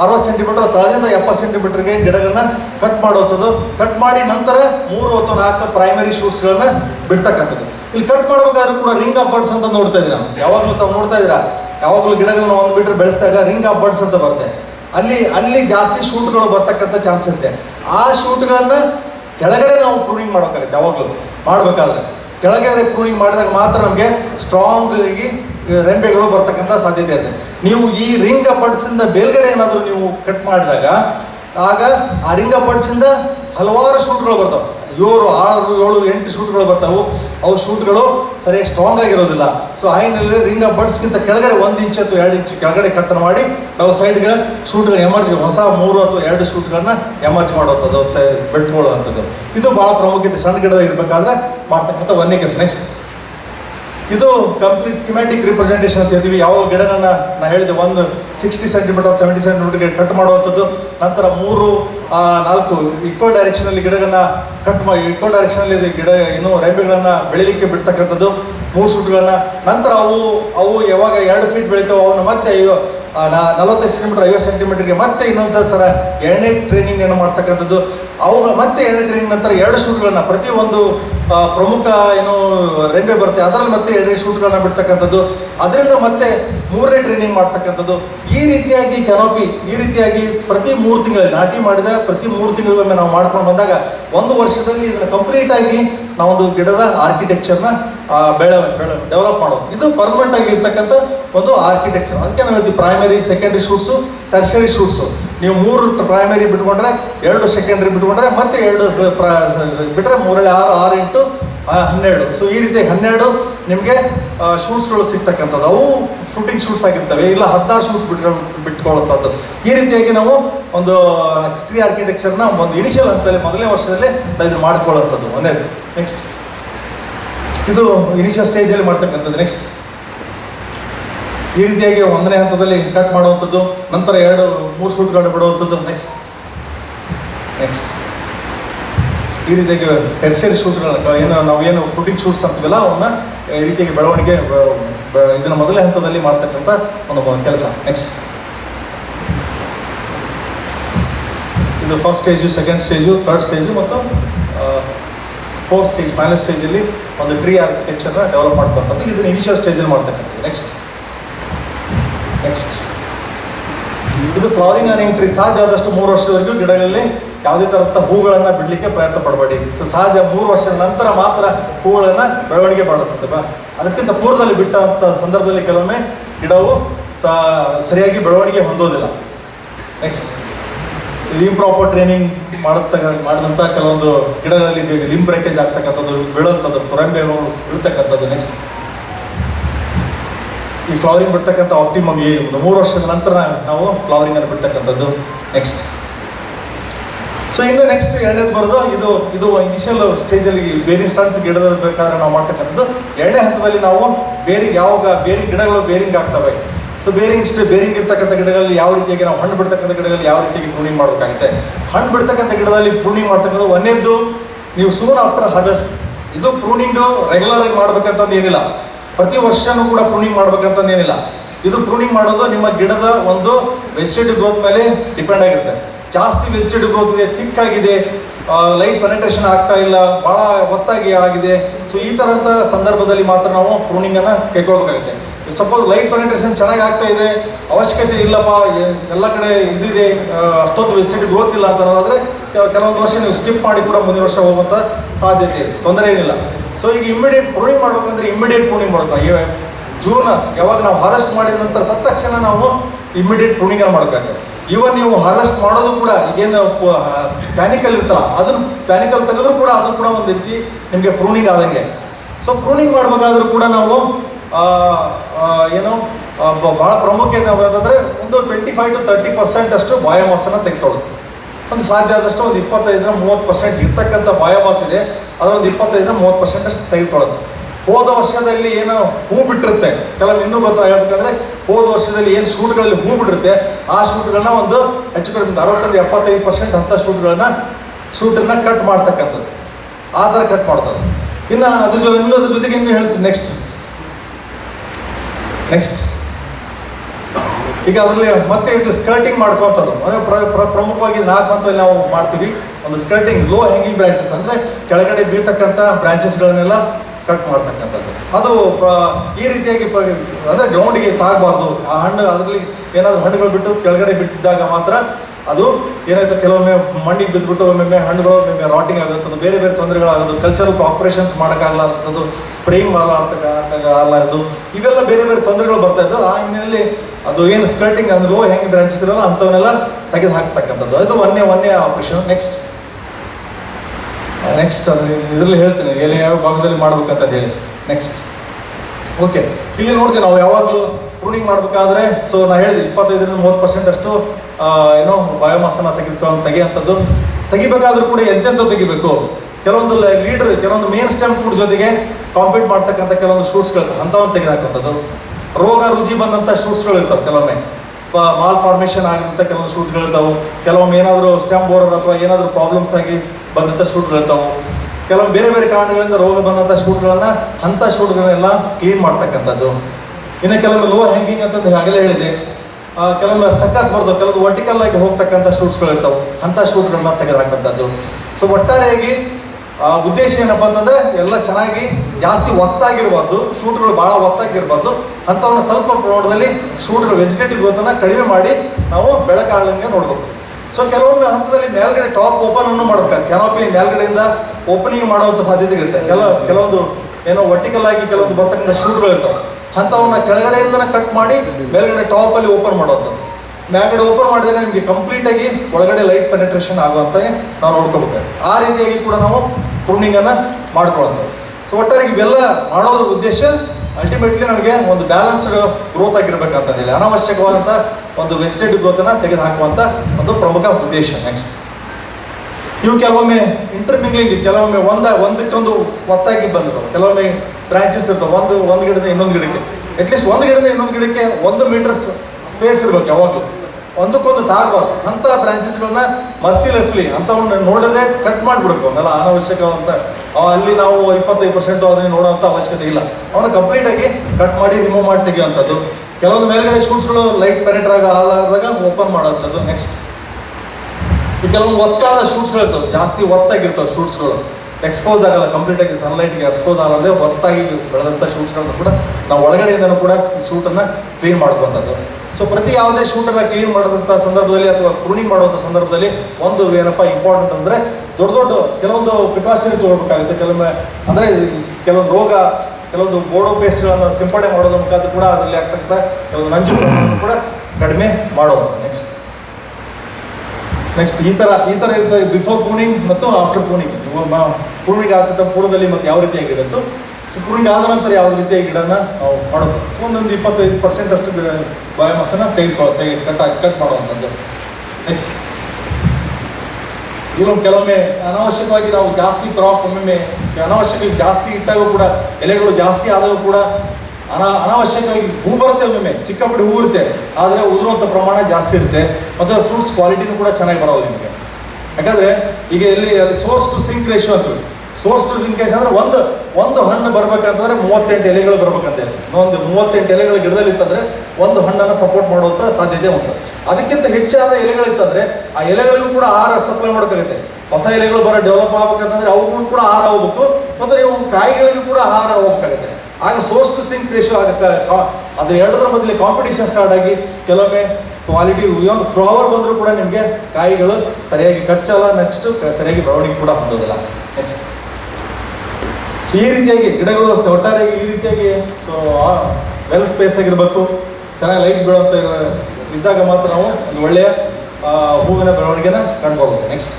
ಅರವತ್ತು ಸೆಂಟಿಮೀಟರ್ ತಳದಿಂದ ಎಪ್ಪತ್ತು ಸೆಂಟಿಮೀಟರ್ಗೆ ಗಿಡಗಳನ್ನ ಕಟ್ ಮಾಡುವಂಥದ್ದು. ಕಟ್ ಮಾಡಿ ನಂತರ ಮೂರು ಅಥವಾ ನಾಲ್ಕು ಪ್ರೈಮರಿ ಶೂಟ್ಸ್ಗಳನ್ನ ಬಿಡ್ತಕ್ಕಂಥದ್ದು. ಇಲ್ಲಿ ಕಟ್ ಮಾಡ್ಬೇಕಾದ್ರೂ ಕೂಡ ರಿಂಗ್ ಆಫ್ ಬರ್ಡ್ಸ್ ಅಂತ ನೋಡ್ತಾ ಇದ್ದೀರಾ? ಯಾವಾಗಲೂ ತಾವು ನೋಡ್ತಾ ಇದ್ದೀರಾ? ಯಾವಾಗಲೂ ಗಿಡಗಳನ್ನ ಒಂದು ಮೀಟರ್ ಬೆಳೆಸಿದಾಗ ರಿಂಗ್ ಆಫ್ ಬರ್ಡ್ಸ್ ಅಂತ ಬರುತ್ತೆ. ಅಲ್ಲಿ ಅಲ್ಲಿ ಜಾಸ್ತಿ ಶೂಟ್ಗಳು ಬರ್ತಕ್ಕಂಥ ಚಾನ್ಸ್ ಇರುತ್ತೆ. ಆ ಶೂಟ್ಗಳನ್ನು ಕೆಳಗಡೆ ನಾವು ಪ್ರೂನಿಂಗ್ ಮಾಡೋಕ್ಕಾಗುತ್ತೆ, ಯಾವಾಗಲೂ. ಮಾಡಬೇಕಾದ್ರೆ. ಕೆಳಗಡೆ ಪ್ರೂನಿಂಗ್ ಮಾಡಿದಾಗ ಮಾತ್ರ ನಮಗೆ ಸ್ಟ್ರಾಂಗ್ ಆಗಿ ರೆಂಬೆಗಳು ಬರ್ತಕ್ಕಂಥ ಸಾಧ್ಯತೆ ಇರುತ್ತೆ. ನೀವು ಈ ರಿಂಗ್ ಇಂದ ಬೇಲ್ಗಡೆ ಏನಾದರೂ ನೀವು ಕಟ್ ಮಾಡಿದಾಗ, ಆಗ ಆ ರಿಂಗ್ ಇಂದ ಹಲವಾರು ಶೂಟ್ಗಳು ಬರ್ತಾವೆ. ಏಳು ಆರು ಏಳು ಎಂಟು ಶೂಟ್ಗಳು ಬರ್ತಾವೆ. ಅವು ಶೂಟ್ಗಳು ಸರಿಯಾಗಿ ಸ್ಟ್ರಾಂಗ್ ಆಗಿರೋದಿಲ್ಲ. ಸೊ ಹೈನಲ್ಲಿ ರಿಂಗ ಬಡ್ಸ್ಗಿಂತ ಕೆಳಗಡೆ ಒಂದು ಇಂಚ್ ಅಥವಾ ಎರಡು ಇಂಚ್ ಕೆಳಗಡೆ ಕಟ್ ಮಾಡಿ ನಾವು ಸೈಡ್ಗಳ ಶೂಟ್ಗಳು ಎಮರ್ಜ್ ಹೊಸ ಮೂರು ಅಥವಾ ಎರಡು ಶೂಟ್ಗಳನ್ನ ಎಮರ್ಜ್ ಮಾಡುವಂಥದ್ದು ಬೆಟ್ಕೊಳ್ಳುವಂಥದ್ದು ಇದು ಭಾಳ ಪ್ರಾಮುಖ್ಯತೆ. ಸಣ್ಣ ಗಿಡ ಇರಬೇಕಾದ್ರೆ ಮಾಡ್ತಕ್ಕಂಥ ಒಂದೇ ಕೆಲಸ ನೆಕ್ಸ್ಟ್ ಇದು ಕಂಪ್ಲೀಟ್ ಸ್ಕಿಮ್ಯಾಟಿಕ್ ರಿಪ್ರೆಸೆಂಟೇಷನ್ ಅಂತ ಹೇಳ್ತೀವಿ. ಯಾವ ಗಿಡನ ನಾನು ಹೇಳಿದೆ, ಒಂದು ಸಿಕ್ಸ್ಟಿ ಸೆಂಟಿಮೀಟರ್ ಸೆವೆಂಟಿ ಸೆಂಟಿಮೀಟರ್ಗೆ ಕಟ್ ಮಾಡುವಂಥದ್ದು. ನಂತರ ಮೂರು ನಾಲ್ಕು ಈಕ್ವಲ್ ಡೈರೆಕ್ಷನಲ್ಲಿ ಗಿಡಗಳನ್ನ ಕಟ್ ಮಾಡಿ ಈಕ್ವಲ್ ಡೈರೆಕ್ಷನಲ್ಲಿ ಗಿಡ ಏನು ರೆಂಬೆಗಳನ್ನು ಬೆಳಿಲಿಕ್ಕೆ ಬಿಡ್ತಕ್ಕಂಥದ್ದು ಮೂರು ಶೂಟ್ಗಳನ್ನ ನಂತರ ಅವು ಅವು ಯಾವಾಗ ಎರಡು ಫೀಟ್ ಬೆಳಿತಾವೆ ಅವನ್ನ ಮತ್ತೆ ಅಯ್ಯೋ ನಲವತ್ತೈದು ಸೆಂಟಿಮೀಟರ್ ಐವತ್ತು ಸೆಂಟಿಮೀಟರ್ಗೆ ಮತ್ತೆ ಇನ್ನೊಂದು ಸರ ಎರಡನೇ ಟ್ರೈನಿಂಗ್ ಏನು ಮಾಡ್ತಕ್ಕಂಥದ್ದು. ಅವು ಮತ್ತೆ ಎರಡನೇ ಟ್ರೈನಿಂಗ್ ನಂತರ ಎರಡು ಶೂಟ್ಗಳನ್ನ ಪ್ರತಿ ಒಂದು ಪ್ರಮುಖ ಏನು ರೆಂಬೆ ಬರುತ್ತೆ, ಅದರಲ್ಲಿ ಮತ್ತೆ ಎರಡನೇ ಶೂಟ್ಗಳನ್ನ ಬಿಡ್ತಕ್ಕಂಥದ್ದು. ಅದರಿಂದ ಮತ್ತೆ ಮೂರನೇ ಟ್ರೈನಿಂಗ್ ಮಾಡ್ತಕ್ಕಂಥದ್ದು. ಈ ರೀತಿಯಾಗಿ ಕೆನೋಪಿ ಈ ರೀತಿಯಾಗಿ ಪ್ರತಿ ಮೂರು ತಿಂಗಳಲ್ಲಿ ನಾಟಿ ಮಾಡಿದ, ಪ್ರತಿ ಮೂರು ತಿಂಗಳಿಗೊಮ್ಮೆ ನಾವು ಮಾಡ್ಕೊಂಡು ಬಂದಾಗ ಒಂದು ವರ್ಷದಲ್ಲಿ ಇದನ್ನು ಕಂಪ್ಲೀಟ್ ಆಗಿ ನಾವೊಂದು ಗಿಡದ ಆರ್ಕಿಟೆಕ್ಚರ್ನ ಬೆಳೆ ಬೆಳೆ ಡೆವಲಪ್ ಮಾಡೋದು. ಇದು ಪರ್ಮನೆಂಟ್ ಆಗಿ ಇರ್ತಕ್ಕಂಥ ಒಂದು ಆರ್ಕಿಟೆಕ್ಚರ್ ಅದಕ್ಕೆ ನಾವು ಹೇಳ್ತೀವಿ primary secondary shoots tertiary shoots ನೀವು ಮೂರು ಪ್ರೈಮರಿ ಬಿಟ್ಕೊಂಡ್ರೆ ಎರಡು ಸೆಕೆಂಡರಿ ಬಿಟ್ಕೊಂಡ್ರೆ ಮತ್ತೆ ಎರಡು ಬಿಟ್ಟರೆ ಮೂರಲ್ಲಿ ಆರು ಆರು ಇಂಟು ಹನ್ನೆರಡು. ಸೊ ಈ ರೀತಿ ಹನ್ನೆರಡು ನಿಮಗೆ ಶೂಟ್ಸ್ಗಳು ಸಿಗ್ತಕ್ಕಂಥದ್ದು. ಅವು ಶೂಟಿಂಗ್ ಶೂಟ್ಸ್ ಆಗಿರ್ತವೆ. ಇಲ್ಲ ಹದಿನಾರು ಶೂಟ್ ಬಿಟ್ಕೊಳ್ ಬಿಟ್ಕೊಳ್ಳುವಂಥದ್ದು. ಈ ರೀತಿಯಾಗಿ ನಾವು ಒಂದು ಟ್ರೀ ಆರ್ಕಿಟೆಕ್ಚರ್ನ ಒಂದು ಇನಿಷಿಯಲ್ ಹಂತದಲ್ಲಿ, ಮೊದಲನೇ ವರ್ಷದಲ್ಲಿ ಇದು ಮಾಡ್ಕೊಳ್ಳುವಂಥದ್ದು. ಒಂದೇದು ನೆಕ್ಸ್ಟ್ ಇದು ಇನಿಷಿಯಲ್ ಸ್ಟೇಜಲ್ಲಿ ಮಾಡ್ತಕ್ಕಂಥದ್ದು. ನೆಕ್ಸ್ಟ್ ಈ ರೀತಿಯಾಗಿ ಒಂದನೇ ಹಂತದಲ್ಲಿ ಕಟ್ ಮಾಡುವಂಥದ್ದು, ನಂತರ ಎರಡು, ಮೂರು ಶೂಟ್ಗಳನ್ನ ಬಿಡುವಂಥದ್ದು. ನೆಕ್ಸ್ಟ್ ನೆಕ್ಸ್ಟ್ ಈ ರೀತಿಯಾಗಿ ಟೆರ್ಸರಿ ಶೂಟ್ಗಳನ್ನ ಏನು, ನಾವು ಏನು ಫುಟಿಂಗ್ ಶೂಟ್ಸ್ ಅಂತೀವಲ್ಲ, ಅವನ್ನ ಈ ರೀತಿಯಾಗಿ ಬೆಳವಣಿಗೆ ಇದನ್ನ ಮೊದಲನೇ ಹಂತದಲ್ಲಿ ಮಾಡ್ತಕ್ಕಂಥ ಒಂದು ಕೆಲಸ. ನೆಕ್ಸ್ಟ್ ಇದು first stage second stage third stage ಮತ್ತು ಫೋರ್ತ್ ಸ್ಟೇಜ್ ಫೈನಲ್ ಸ್ಟೇಜಲ್ಲಿ ಒಂದು ಟ್ರೀ ಆರ್ಕಿಟೆಕ್ಚರ್ನ ಡೆವಲಪ್ ಮಾಡ್ತಕ್ಕಂಥದ್ದು. ಇದನ್ನು ಇನಿಷಿಯಲ್ ಸ್ಟೇಜಲ್ಲಿ ಮಾಡ್ತಕ್ಕಂಥದ್ದು. ನೆಕ್ಸ್ಟ್ ನೆಕ್ಸ್ಟ್ ಇದು ಫ್ಲವರಿಂಗ್ ಆನಿಂಗ್ ಟ್ರೀ ಸಹಜ ಆದಷ್ಟು ಮೂರು ವರ್ಷದವರೆಗೂ ಗಿಡಗಳಲ್ಲಿ ಯಾವುದೇ ಥರದ ಹೂಗಳನ್ನು ಬಿಡಲಿಕ್ಕೆ ಪ್ರಯತ್ನ ಪಡಬೇಡಿ. ಸೊ, ಸಹಜ ಮೂರು ವರ್ಷದ ನಂತರ ಮಾತ್ರ ಹೂಗಳನ್ನು ಬೆಳವಣಿಗೆ ಮಾಡಿಸುತ್ತೆ. ಅದಕ್ಕಿಂತ ಪೂರ್ವದಲ್ಲಿ ಬಿಟ್ಟಂಥ ಸಂದರ್ಭದಲ್ಲಿ ಕೆಲವೊಮ್ಮೆ ಗಿಡವು ಸರಿಯಾಗಿ ಬೆಳವಣಿಗೆ ಹೊಂದೋದಿಲ್ಲ. ನೆಕ್ಸ್ಟ್ ಇಂಪ್ರಾಪರ್ ಟ್ರೈನಿಂಗ್ ಮಾಡತ್ತ ಮಾಡಿದಂಥ ಕೆಲವೊಂದು ಗಿಡಗಳಲ್ಲಿ ಲಿಂಬ್ ಬ್ರೇಕೇಜ್ ಆಗ್ತಕ್ಕಂಥದ್ದು ಬೀಳುವಂಥದ್ದು ಕೊರಂಬೆಗಳು ಬೀಳ್ತಕ್ಕಂಥದ್ದು ನೆಕ್ಸ್ಟ್ ಈ ಫ್ಲವರಿಂಗ್ ಬಿಡ್ತಕ್ಕಂಥ ಆಪ್ಟಿಮಮ್ ಏ ಒಂದು ಮೂರು ವರ್ಷದ ನಂತರ ನಾವು ಫ್ಲವರಿಂಗ್ ಅನ್ನು ಬಿಡ್ತಕ್ಕಂಥದ್ದು ನೆಕ್ಸ್ಟ್ ಸೊ ಇನ್ನು ನೆಕ್ಸ್ಟ್ ಎರಡನೇದು ಬರೋದು, ಇದು ಇದು ಇನಿಷಿಯಲ್ ಸ್ಟೇಜಲ್ಲಿ ಬೇರೆ ಸಣ್ಣ ಗಿಡದ ಬೇಕಾದ್ರೆ ನಾವು ಮಾಡ್ತಕ್ಕಂಥದ್ದು. ಎರಡನೇ ಹಂತದಲ್ಲಿ ನಾವು ಬೇರೆ ಯಾವಾಗ, ಬೇರೆ ಗಿಡಗಳು ಬೇರಿಂಗ್ ಆಗ್ತವೆ. ಸೊ ಬೇರಿಂಗ್ ಸ್ಟೇ ಬೇರಿಂಗ್ ಇರ್ತಕ್ಕಂಥ ಗಿಡಗಳಲ್ಲಿ ಯಾವ ರೀತಿಯಾಗಿ ನಾವು ಹಣ್ಣು ಬಿಡ್ತಕ್ಕಂಥ ಗಿಡಗಳಲ್ಲಿ ಯಾವ ರೀತಿಯಾಗಿ ಪ್ರೂನಿಂಗ್ ಮಾಡಬೇಕಾಗುತ್ತೆ? ಹಣ್ಣು ಬಿಡ್ತಕ್ಕಂಥ ಗಿಡದಲ್ಲಿ ಪ್ರೂನಿಂಗ್ ಮಾಡ್ತಕ್ಕಂಥ ಒಂದೇದ್ದು, ನೀವು ಸೂನ್ ಆಫ್ಟರ್ ಹಾರ್ವೆಸ್ಟ್ ಇದು ಪ್ರೂನಿಂಗು ರೆಗ್ಯುಲರ್ ಆಗಿ ಮಾಡ್ಬೇಕಂತಂದು ಏನಿಲ್ಲ. ಪ್ರತಿ ವರ್ಷನೂ ಕೂಡ ಪ್ರೂನಿಂಗ್ ಮಾಡ್ಬೇಕಂತಂದು ಏನಿಲ್ಲ. ಇದು ಪ್ರೂನಿಂಗ್ ಮಾಡೋದು ನಿಮ್ಮ ಗಿಡದ ಒಂದು ವೆಜಿಟೇಟಿವ್ ಗ್ರೋತ್ ಮೇಲೆ ಡಿಪೆಂಡ್ ಆಗಿರುತ್ತೆ. ಜಾಸ್ತಿ ವೆಜಿಟೇಟಿವ್ ಗ್ರೋತ್ ಇದೆ ಥಿಕ್ ಆಗಿದೆ ಲೈಟ್ ಪೆನೆಟ್ರೇಷನ್ ಆಗ್ತಾ ಇಲ್ಲ, ಭಾಳ ಒತ್ತಾಗಿ ಆಗಿದೆ. ಸೊ ಈ ಥರದ ಸಂದರ್ಭದಲ್ಲಿ ಮಾತ್ರ ನಾವು ಪ್ರೂನಿಂಗನ್ನು ಕೈಗೊಳ್ಬೇಕಾಗುತ್ತೆ. ಸಪೋಸ್ ಲೈಟ್ ಪೆನೆಟ್ರೇಷನ್ ಚೆನ್ನಾಗಿ ಆಗ್ತಾ ಇದೆ, ಅವಶ್ಯಕತೆ ಇಲ್ಲಪ್ಪ ಎಲ್ಲ ಕಡೆ ಇದಿದೆ ಅಷ್ಟೊಂದು ವೆಸ್ಟಿಟಿ ಗ್ರೋತ್ ಇಲ್ಲ ಅಂತ ಆದರೆ ಕೆಲ- ಕೆಲವೊಂದು ವರ್ಷ ನೀವು ಸ್ಕಿಪ್ ಮಾಡಿ ಕೂಡ ಮುಂದಿನ ವರ್ಷ ಹೋಗುವಂಥ ಸಾಧ್ಯತೆ ಇದೆ, ತೊಂದರೆ ಏನಿಲ್ಲ. ಸೊ ಈಗ ಇಮಿಡಿಯೇಟ್ ಪ್ರೂನಿಂಗ್ ಮಾಡ್ಬೇಕಂದ್ರೆ ಇಮಿಡಿಯೇಟ್ ಪ್ರೂನಿಂಗ್ ಮಾಡ್ತಾ ಈ ಜೂನ್ ಯಾವಾಗ ನಾವು ಹಾರೆಸ್ಟ್ ಮಾಡಿದ ನಂತರ ತಕ್ಷಣ ನಾವು ಇಮಿಡಿಯೇಟ್ ಪ್ರೂನಿಂಗ್ ಮಾಡಬೇಕಾಗ್ತದೆ ಇವನ್ ನೀವು ಹಾರ್ವೆಸ್ಟ್ ಮಾಡೋದು ಕೂಡ ಈಗೇನು ಪ್ಯಾನಿಕಲ್ ಇರ್ತಲ್ಲ ಅದನ್ನು ಪ್ಯಾನಿಕಲ್ ತೆಗೆದ್ರು ಕೂಡ ಅದು ಕೂಡ ಒಂದು ರೀತಿ ನಿಮಗೆ ಪ್ರೂನಿಂಗ್ ಆದಂಗೆ ಸೊ ಪ್ರೂನಿಂಗ್ ಮಾಡಬೇಕಾದ್ರೂ ಕೂಡ ನಾವು ಏನು ಬಹಳ ಪ್ರಾಮುಖ್ಯತೆ ಯಾವುದಂದ್ರೆ ಒಂದು twenty five to thirty percent ಅಷ್ಟು ಬಾಯೋಮಾಸನ್ನು ತೆಗೆದುಕೊಳ್ಳೋದು. ಒಂದು ಸಾಧ್ಯ ಆದಷ್ಟು ಒಂದು ಇಪ್ಪತ್ತೈದರಿಂದ ಮೂವತ್ತು ಪರ್ಸೆಂಟ್ ಇರ್ತಕ್ಕಂಥ ಬಯೋಮಾಸ್ ಇದೆ ಅದರ ಒಂದು ಇಪ್ಪತ್ತೈದರಿಂದ ಮೂವತ್ತು ಪರ್ಸೆಂಟ್ ಅಷ್ಟು ತೆಗೆದುಕೊಳ್ಳೋದು. ಹೋದ ವರ್ಷದಲ್ಲಿ ಏನು ಹೂ ಬಿಟ್ಟಿರುತ್ತೆ? ಕೆಲವು ಇನ್ನೂ ಗೊತ್ತಾ ಹೇಳ್ಬೇಕಂದ್ರೆ, ಹೋದ ವರ್ಷದಲ್ಲಿ ಏನು ಶೂಟ್ಗಳಲ್ಲಿ ಹೂ ಬಿಟ್ಟಿರುತ್ತೆ, ಆ ಶೂಟ್ಗಳನ್ನ ಒಂದು ಹೆಚ್ಚು ಕಡಿಮೆ ಅರವತ್ತರಿಂದ ಎಪ್ಪತ್ತೈದು ಪರ್ಸೆಂಟ್ ಅಂಥ ಶೂಟ್ಗಳನ್ನ ಶೂಟನ್ನು ಕಟ್ ಮಾಡ್ತಕ್ಕಂಥದ್ದು. ಆ ಥರ ಕಟ್ ಮಾಡ್ತದೆ ಇನ್ನು ಅದ್ರ ಜೊತೆ ಇನ್ನೊಂದ್ರ ಜೊತೆಗೆ ಇನ್ನು ಹೇಳ್ತೀನಿ ನೆಕ್ಸ್ಟ್ ನೆಕ್ಸ್ಟ್ ಈಗ ಅದರಲ್ಲಿ ಮತ್ತೆ ಇದು ಸ್ಕರ್ಟಿಂಗ್ ಮಾಡ್ಕೊಂಥದ್ದು ಅಂದರೆ ಪ್ರ ಪ್ರ- ಪ್ರಮುಖವಾಗಿ ನಾಲ್ಕು ಹಂತದಲ್ಲಿ ನಾವು ಮಾಡ್ತೀವಿ. ಒಂದು ಸ್ಕರ್ಟಿಂಗ್ ಲೋ ಹ್ಯಾಂಗಿಂಗ್ ಬ್ರಾಂಚಸ್ ಅಂದರೆ ಕೆಳಗಡೆ ಬೀಳ್ತಕ್ಕಂಥ ಬ್ರಾಂಚಸ್ಗಳನ್ನೆಲ್ಲ ಕಟ್ ಮಾಡ್ತಕ್ಕಂಥದ್ದು. ಅದು ಈ ರೀತಿಯಾಗಿ ಅಂದರೆ ಗ್ರೌಂಡಿಗೆ ತಾಗಬಾರ್ದು. ಆ ಹಣ್ಣು ಅದರಲ್ಲಿ ಏನಾದರೂ ಹಣ್ಣುಗಳು ಬಿಟ್ಟು ಕೆಳಗಡೆ ಬಿಟ್ಟಿದ್ದಾಗ ಮಾತ್ರ ಅದು ಏನಾಯ್ತು? ಕೆಲವೊಮ್ಮೆ ಮಣ್ಣಿಗೆ ಬಿದ್ದುಬಿಟ್ಟು, ಒಮ್ಮೊಮ್ಮೆ ಹಣ್ಣುಗಳು ಒಮ್ಮೆ ರಾಟಿಂಗ್ ಆಗುತ್ತದ್ದು ಬೇರೆ ಬೇರೆ ತೊಂದರೆಗಳಾಗೋದು ಕಲ್ಚರಲ್ ಆಪರೇಷನ್ಸ್ ಮಾಡೋಕ್ಕಾಗಲಾರ್ದು ಸ್ಪ್ರೇಯಿಂಗ್ ಮಾಡಲಾರ್ದು ಇವೆಲ್ಲ ಬೇರೆ ಬೇರೆ ತೊಂದರೆಗಳು ಬರ್ತಾ ಇದ್ದವು. ಆ ಹಿನ್ನೆಲೆಯಲ್ಲಿ ಅದು ಏನು ಸ್ಕರ್ಟಿಂಗ್ ಅಂದ್ರೆ ಲೋ ಹೆಂಗೆ ಬ್ರಾಂಚಸ್ ಇರಲ್ಲ, ಅಂಥವನ್ನೆಲ್ಲ ತೆಗೆದು ಹಾಕ್ತಕ್ಕಂಥದ್ದು ಅದು ಒಂದೇ ಒಂದೇ ಆಪರೇಷನ್ ನೆಕ್ಸ್ಟ್ ನೆಕ್ಸ್ಟ್ ಅದು ಇದರಲ್ಲಿ ಹೇಳ್ತೀನಿ ಎಲ್ಲಿ ಯಾವ ಭಾಗದಲ್ಲಿ ಮಾಡ್ಬೇಕಂತ ಹೇಳಿ. ನೆಕ್ಸ್ಟ್ ಓಕೆ ಇಲ್ಲಿ ನೋಡ್ತೀವಿ ನಾವು ಯಾವಾಗಲೂ ಪ್ರೂನಿಂಗ್ ಮಾಡಬೇಕಾದ್ರೆ ಸೊ ನಾ ಹೇಳಿದೆ, ಇಪ್ಪತ್ತೈದರಿಂದ ಮೂವತ್ತು ಪರ್ಸೆಂಟ್ ಅಷ್ಟು ಏನೋ ಬಯೋಮಾಸನ್ನ ತೆಗೆದುಕೊಂಡು ತೆಗೆಯುವಂಥದ್ದು ತೆಗಿಬೇಕಾದ್ರೂ ಕೂಡ ಎಂತೆಂತ ತೆಗಿಬೇಕು. ಕೆಲವೊಂದು ಲೀಡರ್ ಕೆಲವೊಂದು ಮೇನ್ ಸ್ಟೆಮ್ ಫುಡ್ ಜೊತೆಗೆ ಕಾಂಪೀಟ್ ಮಾಡ್ತಕ್ಕಂಥ ಕೆಲವೊಂದು ಶೂಟ್ಸ್ಗಳು ಅಂಥವನ್ನು ತೆಗೆದಾಕುವಂಥದ್ದು. ರೋಗ ರುಚಿ ಬಂದಂಥ ಶೂಟ್ಸ್ಗಳು ಇರ್ತವೆ ಕೆಲವೊಮ್ಮೆ. ಮಾಲ್ ಫಾರ್ಮೇಷನ್ ಆಗಿದಂಥ ಕೆಲವೊಂದು ಶೂಟ್ಗಳು ಇರ್ತಾವೆ ಕೆಲವೊಮ್ಮೆ ಏನಾದರೂ ಸ್ಟೆಮ್ ಬೋರರ್ ಅಥವಾ ಏನಾದರೂ ಪ್ರಾಬ್ಲಮ್ಸ್ ಆಗಿ ಬಂದಂಥ ಶೂಟ್ಗಳು ಇರ್ತಾವೆ ಕೆಲವೊಂದು ಬೇರೆ ಬೇರೆ ಕಾರಣಗಳಿಂದ ರೋಗ ಬಂದಂಥ ಶೂಟ್ಗಳನ್ನು ಅಂಥ ಶೂಟ್ಗಳನ್ನೆಲ್ಲ ಕ್ಲೀನ್ ಮಾಡ್ತಕ್ಕಂಥದ್ದು. ಇನ್ನು ಕೆಲವೊಮ್ಮೆ ಲೋ ಹ್ಯಾಂಗಿಂಗ್ ಅಂತಂದು ಆಗಲೇ ಹೇಳಿದೆ. ಕೆಲವೊಮ್ಮೆ ಸಕಸ್ ಬರ್ತವೆ ಕೆಲವು ವರ್ಟಿಕಲ್ ಆಗಿ ಹೋಗ್ತಕ್ಕಂಥ ಶೂಟ್ಸ್ಗಳು ಇರ್ತಾವೆ ಅಂಥ ಶೂಟ್ಗಳನ್ನ ತೆಗೆದಾಕಂಥದ್ದು ಸೊ ಒಟ್ಟಾರೆಯಾಗಿ ಉದ್ದೇಶ ಏನಪ್ಪ ಅಂತಂದ್ರೆ, ಎಲ್ಲ ಚೆನ್ನಾಗಿ, ಜಾಸ್ತಿ ಒತ್ತಾಗಿರಬಾರ್ದು. ಶೂಟ್ಗಳು ಭಾಳ ಒತ್ತಾಗಿರಬಾರ್ದು. ಅಂಥವನ್ನ ಸ್ವಲ್ಪ ಪ್ರಮಾಣದಲ್ಲಿ ಶೂಟ್ಗಳು ವೆಜಿಟೇಟಿವ್ ಗ್ರೋತನ್ನು ಕಡಿಮೆ ಮಾಡಿ ನಾವು ಬೆಳಕಾಳಂಗೆ ನೋಡ್ಬೇಕು. ಸೊ ಕೆಲವೊಮ್ಮೆ ಹಂತದಲ್ಲಿ ಮೇಲ್ಗಡೆ ಟಾಪ್ ಓಪನ್ ಅನ್ನು ಮಾಡ್ಬೇಕು. ಕೆನೋಪಿ ಮೇಲ್ಗಡೆಯಿಂದ ಓಪನಿಂಗ್ ಮಾಡುವಂಥ ಸಾಧ್ಯತೆ ಇರುತ್ತೆ ಕೆಲ ಕೆಲವೊಂದು ಏನೋ ವರ್ಟಿಕಲ್ ಆಗಿ ಕೆಲವೊಂದು ಬರ್ತಕ್ಕಂಥ ಶೂಟ್ಗಳು ಇರ್ತವೆ ಅಂಥವನ್ನ ಕೆಳಗಡೆಯಿಂದನೇ ಕಟ್ ಮಾಡಿ ಮೇಲ್ಗಡೆ ಟಾಪಲ್ಲಿ ಓಪನ್ ಮಾಡುವಂಥದ್ದು ಮೇಲ್ಗಡೆ ಓಪನ್ ಮಾಡಿದಾಗ ನಿಮಗೆ ಕಂಪ್ಲೀಟಾಗಿ ಒಳಗಡೆ ಲೈಟ್ ಪೆನೆಟ್ರೇಷನ್ ಆಗುವಂತ ನಾವು ನೋಡ್ಕೋಬೇಕು ಆ ರೀತಿಯಾಗಿ ಕೂಡ ನಾವು ಪ್ರೂನಿಂಗನ್ನು ಮಾಡ್ಕೊಳ್ಳೋದು ಸೊ ಒಟ್ಟಾರೆ ಇವೆಲ್ಲ ಮಾಡೋದ್ರ ಉದ್ದೇಶ ಅಲ್ಟಿಮೇಟ್ಲಿ ನಮಗೆ ಒಂದು ಬ್ಯಾಲೆನ್ಸ್ಡ್ ಗ್ರೋತ್ ಆಗಿರ್ಬೇಕಂತ ಅನಾವಶ್ಯಕವಾದಂತ ಅನಾವಶ್ಯಕವಾದಂಥ ಒಂದು ವೆಜಿಟೇಟಿವ್ ಗ್ರೋತನ್ನು ತೆಗೆದುಹಾಕುವಂಥ ಒಂದು ಪ್ರಮುಖ ಉದ್ದೇಶ ನೆಕ್ಸ್ಟ್ ಇವು ಕೆಲವೊಮ್ಮೆ ಇಂಟರ್ಮಿಂಗ್ಲಿಂಗ್ ಕೆಲವೊಮ್ಮೆ ಒಂದ, ಒಂದಕ್ಕೊಂದು ಒತ್ತಾಗಿ ಬಂದಿದ್ದಾವೆ ಕೆಲವೊಮ್ಮೆ ಬ್ರಾಂಚಸ್ ಇರ್ತವೆ. ಒಂದು ಒಂದು ಗಿಡದಿಂದ ಇನ್ನೊಂದು ಗಿಡಕ್ಕೆ. ಅಟ್ಲೀಸ್ಟ್ ಒಂದು ಗಿಡದಿಂದ ಇನ್ನೊಂದು ಗಿಡಕ್ಕೆ ಒಂದು ಮೀಟರ್ ಸ್ಪೇಸ್ ಇರ್ಬೇಕು ಯಾವಾಗಲೂ. ಒಂದಕ್ಕೊಂದು ತಾಗಬಾರ್ದು ಅಂಥ ಬ್ರಾಂಚಸ್ಗಳನ್ನ ಮರ್ಸಿಲೆಸ್ಲಿ ಅಂಥವನ್ನ ನೋಡದೆ ಕಟ್ ಮಾಡಿಬಿಡ್ಬೇಕು. ಅವನ್ನೆಲ್ಲ ಅನವಶ್ಯಕ ಅಂತ ಅಲ್ಲಿ ನಾವು ಇಪ್ಪತ್ತೈದು ಪರ್ಸೆಂಟ್ ಅದನ್ನ ನೋಡೋವಂಥ ಅವಶ್ಯಕತೆ ಇಲ್ಲ. ಅವನ್ನ ಕಂಪ್ಲೀಟಾಗಿ ಕಟ್ ಮಾಡಿ ರಿಮೂವ್ ಮಾಡಿ ತೆಗೆಯುವಂಥದ್ದು. ಕೆಲವೊಂದು ಮೇಲ್ಗಡೆ ಶೂಸ್ಗಳು ಲೈಟ್ ಪೆನೆಟ್ರಾಗ ಆದಾಗ ಓಪನ್ ಮಾಡೋವಂಥದ್ದು ನೆಕ್ಸ್ಟ್ ಕೆಲವೊಂದು ಒತ್ತಾದ ಶೂಟ್ಸ್ಗಳು ಇರ್ತವೆ. ಜಾಸ್ತಿ ಒತ್ತಾಗಿರ್ತವೆ ಶೂಟ್ಸ್ಗಳು ಎಕ್ಸ್ಪೋಸ್ ಆಗಲ್ಲ ಕಂಪ್ಲೀಟ್ ಆಗಿ ಸನ್ಲೈಟ್ಗೆ ಎಕ್ಸ್ಪೋಸ್ ಆಗಲ್ಲದೆ ಒತ್ತಾಗಿ ಬೆಳೆದಂಥ ಶೂಟ್ಸ್ಗಳನ್ನು ಕೂಡ ನಾವು ಒಳಗಡೆಯಿಂದನೂ ಕೂಡ ಈ ಶೂಟನ್ನು ಕ್ಲೀನ್ ಮಾಡ್ಕೊತದ್ದು ಸೊ ಪ್ರತಿ ಯಾವುದೇ ಶೂಟನ್ನು ಕ್ಲೀನ್ ಮಾಡೋದಂಥ ಸಂದರ್ಭದಲ್ಲಿ ಅಥವಾ ಪ್ರೂನಿಂಗ್ ಮಾಡುವಂಥ ಸಂದರ್ಭದಲ್ಲಿ ಒಂದು ಏನಪ್ಪ ಇಂಪಾರ್ಟೆಂಟ್ ಅಂದರೆ ದೊಡ್ಡ ದೊಡ್ಡ ಕೆಲವೊಂದು ಪ್ರಿಕಾಷನ್ ತೊಗೊಳ್ಬೇಕಾಗುತ್ತೆ. ಕೆಲವೊಮ್ಮೆ ಅಂದರೆ ಕೆಲವೊಂದು ರೋಗ, ಕೆಲವೊಂದು ಬೋಡೋ ಪೇಸ್ಟ್ಗಳನ್ನು ಸಿಂಪಡಣೆ ಮಾಡೋದ್ರ ಮುಖಾಂತರ ಕೂಡ ಅದರಲ್ಲಿ ಆಗ್ತಕ್ಕಂಥ ಕೆಲವೊಂದು ನಂಜು ಕೂಡ ಕಡಿಮೆ ಮಾಡೋದು. ನೆಕ್ಸ್ಟ್ ನೆಕ್ಸ್ಟ್ ಈ ಥರ ಈ ಥರ ಇರ್ತದೆ ಬಿಫೋರ್ ಪೂನಿಂಗ್ ಮತ್ತು ಆಫ್ಟರ್ ಪೂನಿಂಗ್ ಪೂರ್ಣಿಂಗ್ ಆಗ್ತಕ್ಕಂಥ ಪೂರ್ವದಲ್ಲಿ ಮತ್ತು ಯಾವ ರೀತಿಯಾಗಿ ಗಿಡತ್ತು ಸೊ ಪೂರ್ಣಿಂಗ್ ಆದ ನಂತರ ಯಾವ ರೀತಿಯ ಗಿಡನ ನಾವು ಮಾಡೋದು? ಸೊ ಒಂದೊಂದು ಇಪ್ಪತ್ತೈದು ಪರ್ಸೆಂಟ್ ಅಷ್ಟು ಬಯೋಮಾಸನ್ನು ತೆಗೆದುಕೊ ತೆಗೆ ಕಟ್ ಕಟ್ ಮಾಡುವಂಥದ್ದು. ನೆಕ್ಸ್ಟ್ ಕೆಲವೊಮ್ಮೆ ಕೆಲವೊಮ್ಮೆ ಅನಾವಶ್ಯಕವಾಗಿ ನಾವು ಜಾಸ್ತಿ ಕ್ರಾಪ್ ಒಮ್ಮೊಮ್ಮೆ, ಅನಾವಶ್ಯಕವಾಗಿ ಜಾಸ್ತಿ ಇಟ್ಟಾಗೂ ಕೂಡ, ಎಲೆಗಳು ಜಾಸ್ತಿ ಆದಾಗೂ ಕೂಡ ಅನಾ, ಅನಾವಶ್ಯಕವಾಗಿ ಹೂ ಬರುತ್ತೆ ಒಮ್ಮೆ ಸಿಕ್ಕಾಪಟ್ಟೆ ಹೂ ಇರುತ್ತೆ. ಆದರೆ ಉದುರುವಂಥ ಪ್ರಮಾಣ ಜಾಸ್ತಿ ಇರುತ್ತೆ. ಮತ್ತು ಫ್ರೂಟ್ಸ್ ಕ್ವಾಲಿಟಿನೂ ಕೂಡ ಚೆನ್ನಾಗಿ ಬರೋಲ್ಲ ನಿಮಗೆ. ಯಾಕಂದರೆ ಈಗ ಇಲ್ಲಿ ಸೋರ್ಸ್ ಟು ಸಿಂಕ್ ರೇಷಿಯೋ ಅಂತ ಸೋರ್ಸ್ ಟು ಸಿಂಕ್ ರೇಷಿಯೋ ಅಂದರೆ ಒಂದು ಒಂದು ಹಣ್ಣು ಬರಬೇಕಂತಂದ್ರೆ ಮೂವತ್ತೆಂಟು ಎಲೆಗಳು ಬರಬೇಕಂತೆ. ಒಂದು ಮೂವತ್ತೆಂಟು ಎಲೆಗಳು ಗಿಡದಲ್ಲಿ ಇತ್ತಂದರೆ ಒಂದು ಹಣ್ಣನ್ನು ಸಪೋರ್ಟ್ ಮಾಡುವಂಥ ಸಾಧ್ಯತೆ ಉಂಟು. ಅದಕ್ಕಿಂತ ಹೆಚ್ಚಾದ ಎಲೆಗಳಿತ್ತಂದರೆ ಆ ಎಲೆಗಳಿಗೂ ಕೂಡ ಆಹಾರ ಸಪ್ಲೈ ಮಾಡೋಕ್ಕಾಗುತ್ತೆ. ಹೊಸ ಎಲೆಗಳು ಬರೋ ಡೆವಲಪ್ ಆಗ್ಬೇಕಂತಂದ್ರೆ ಅವುಗಳು ಕೂಡ ಆಹಾರ ಹೋಗ್ಬೇಕು. ಮತ್ತು ನೀವು ಕಾಯಿಗಳಿಗೂ ಕೂಡ ಆಹಾರ ಹೋಗ್ಬೇಕಾಗುತ್ತೆ. ಆಗ ಸೋರ್ಸ್ ಟು ಸಿಂಕ್ ರೇಷಿಯೋ ಆಗುತ್ತೆ ಅದ್ರ ಎರಡರ ಮೊದಲೇ ಕಾಂಪಿಟೇಷನ್ ಸ್ಟಾರ್ಟ್ ಆಗಿ ಕೆಲವೊಮ್ಮೆ ಕ್ವಾಲಿಟಿ ಒಂದು ಫ್ಲವರ್ ಬಂದರೂ ಕೂಡ ನಿಮಗೆ ಕಾಯಿಗಳು ಸರಿಯಾಗಿ ಕಚ್ಚಲ್ಲ ನೆಕ್ಸ್ಟ್ ಸರಿಯಾಗಿ ಬೆಳವಣಿಗೆ ಕೂಡ ಹೊಂದೋದಿಲ್ಲ ನೆಕ್ಸ್ಟ್ ಈ ರೀತಿಯಾಗಿ ಗಿಡಗಳು ಒಟ್ಟಾರೆಯಾಗಿ ಈ ರೀತಿಯಾಗಿ ಸೊ ವೆಲ್ ಸ್ಪೇಸ್ ಆಗಿರಬೇಕು. ಚೆನ್ನಾಗಿ ಲೈಟ್ ಬೀಳುವಂಥ ಇದ್ದಾಗ ಮಾತ್ರ ನಾವು ಒಂದು ಒಳ್ಳೆಯ ಹೂವಿನ ಬೆಳವಣಿಗೆನ ಕಂಡುಬರ್ಬೋದು ನೆಕ್ಸ್ಟ್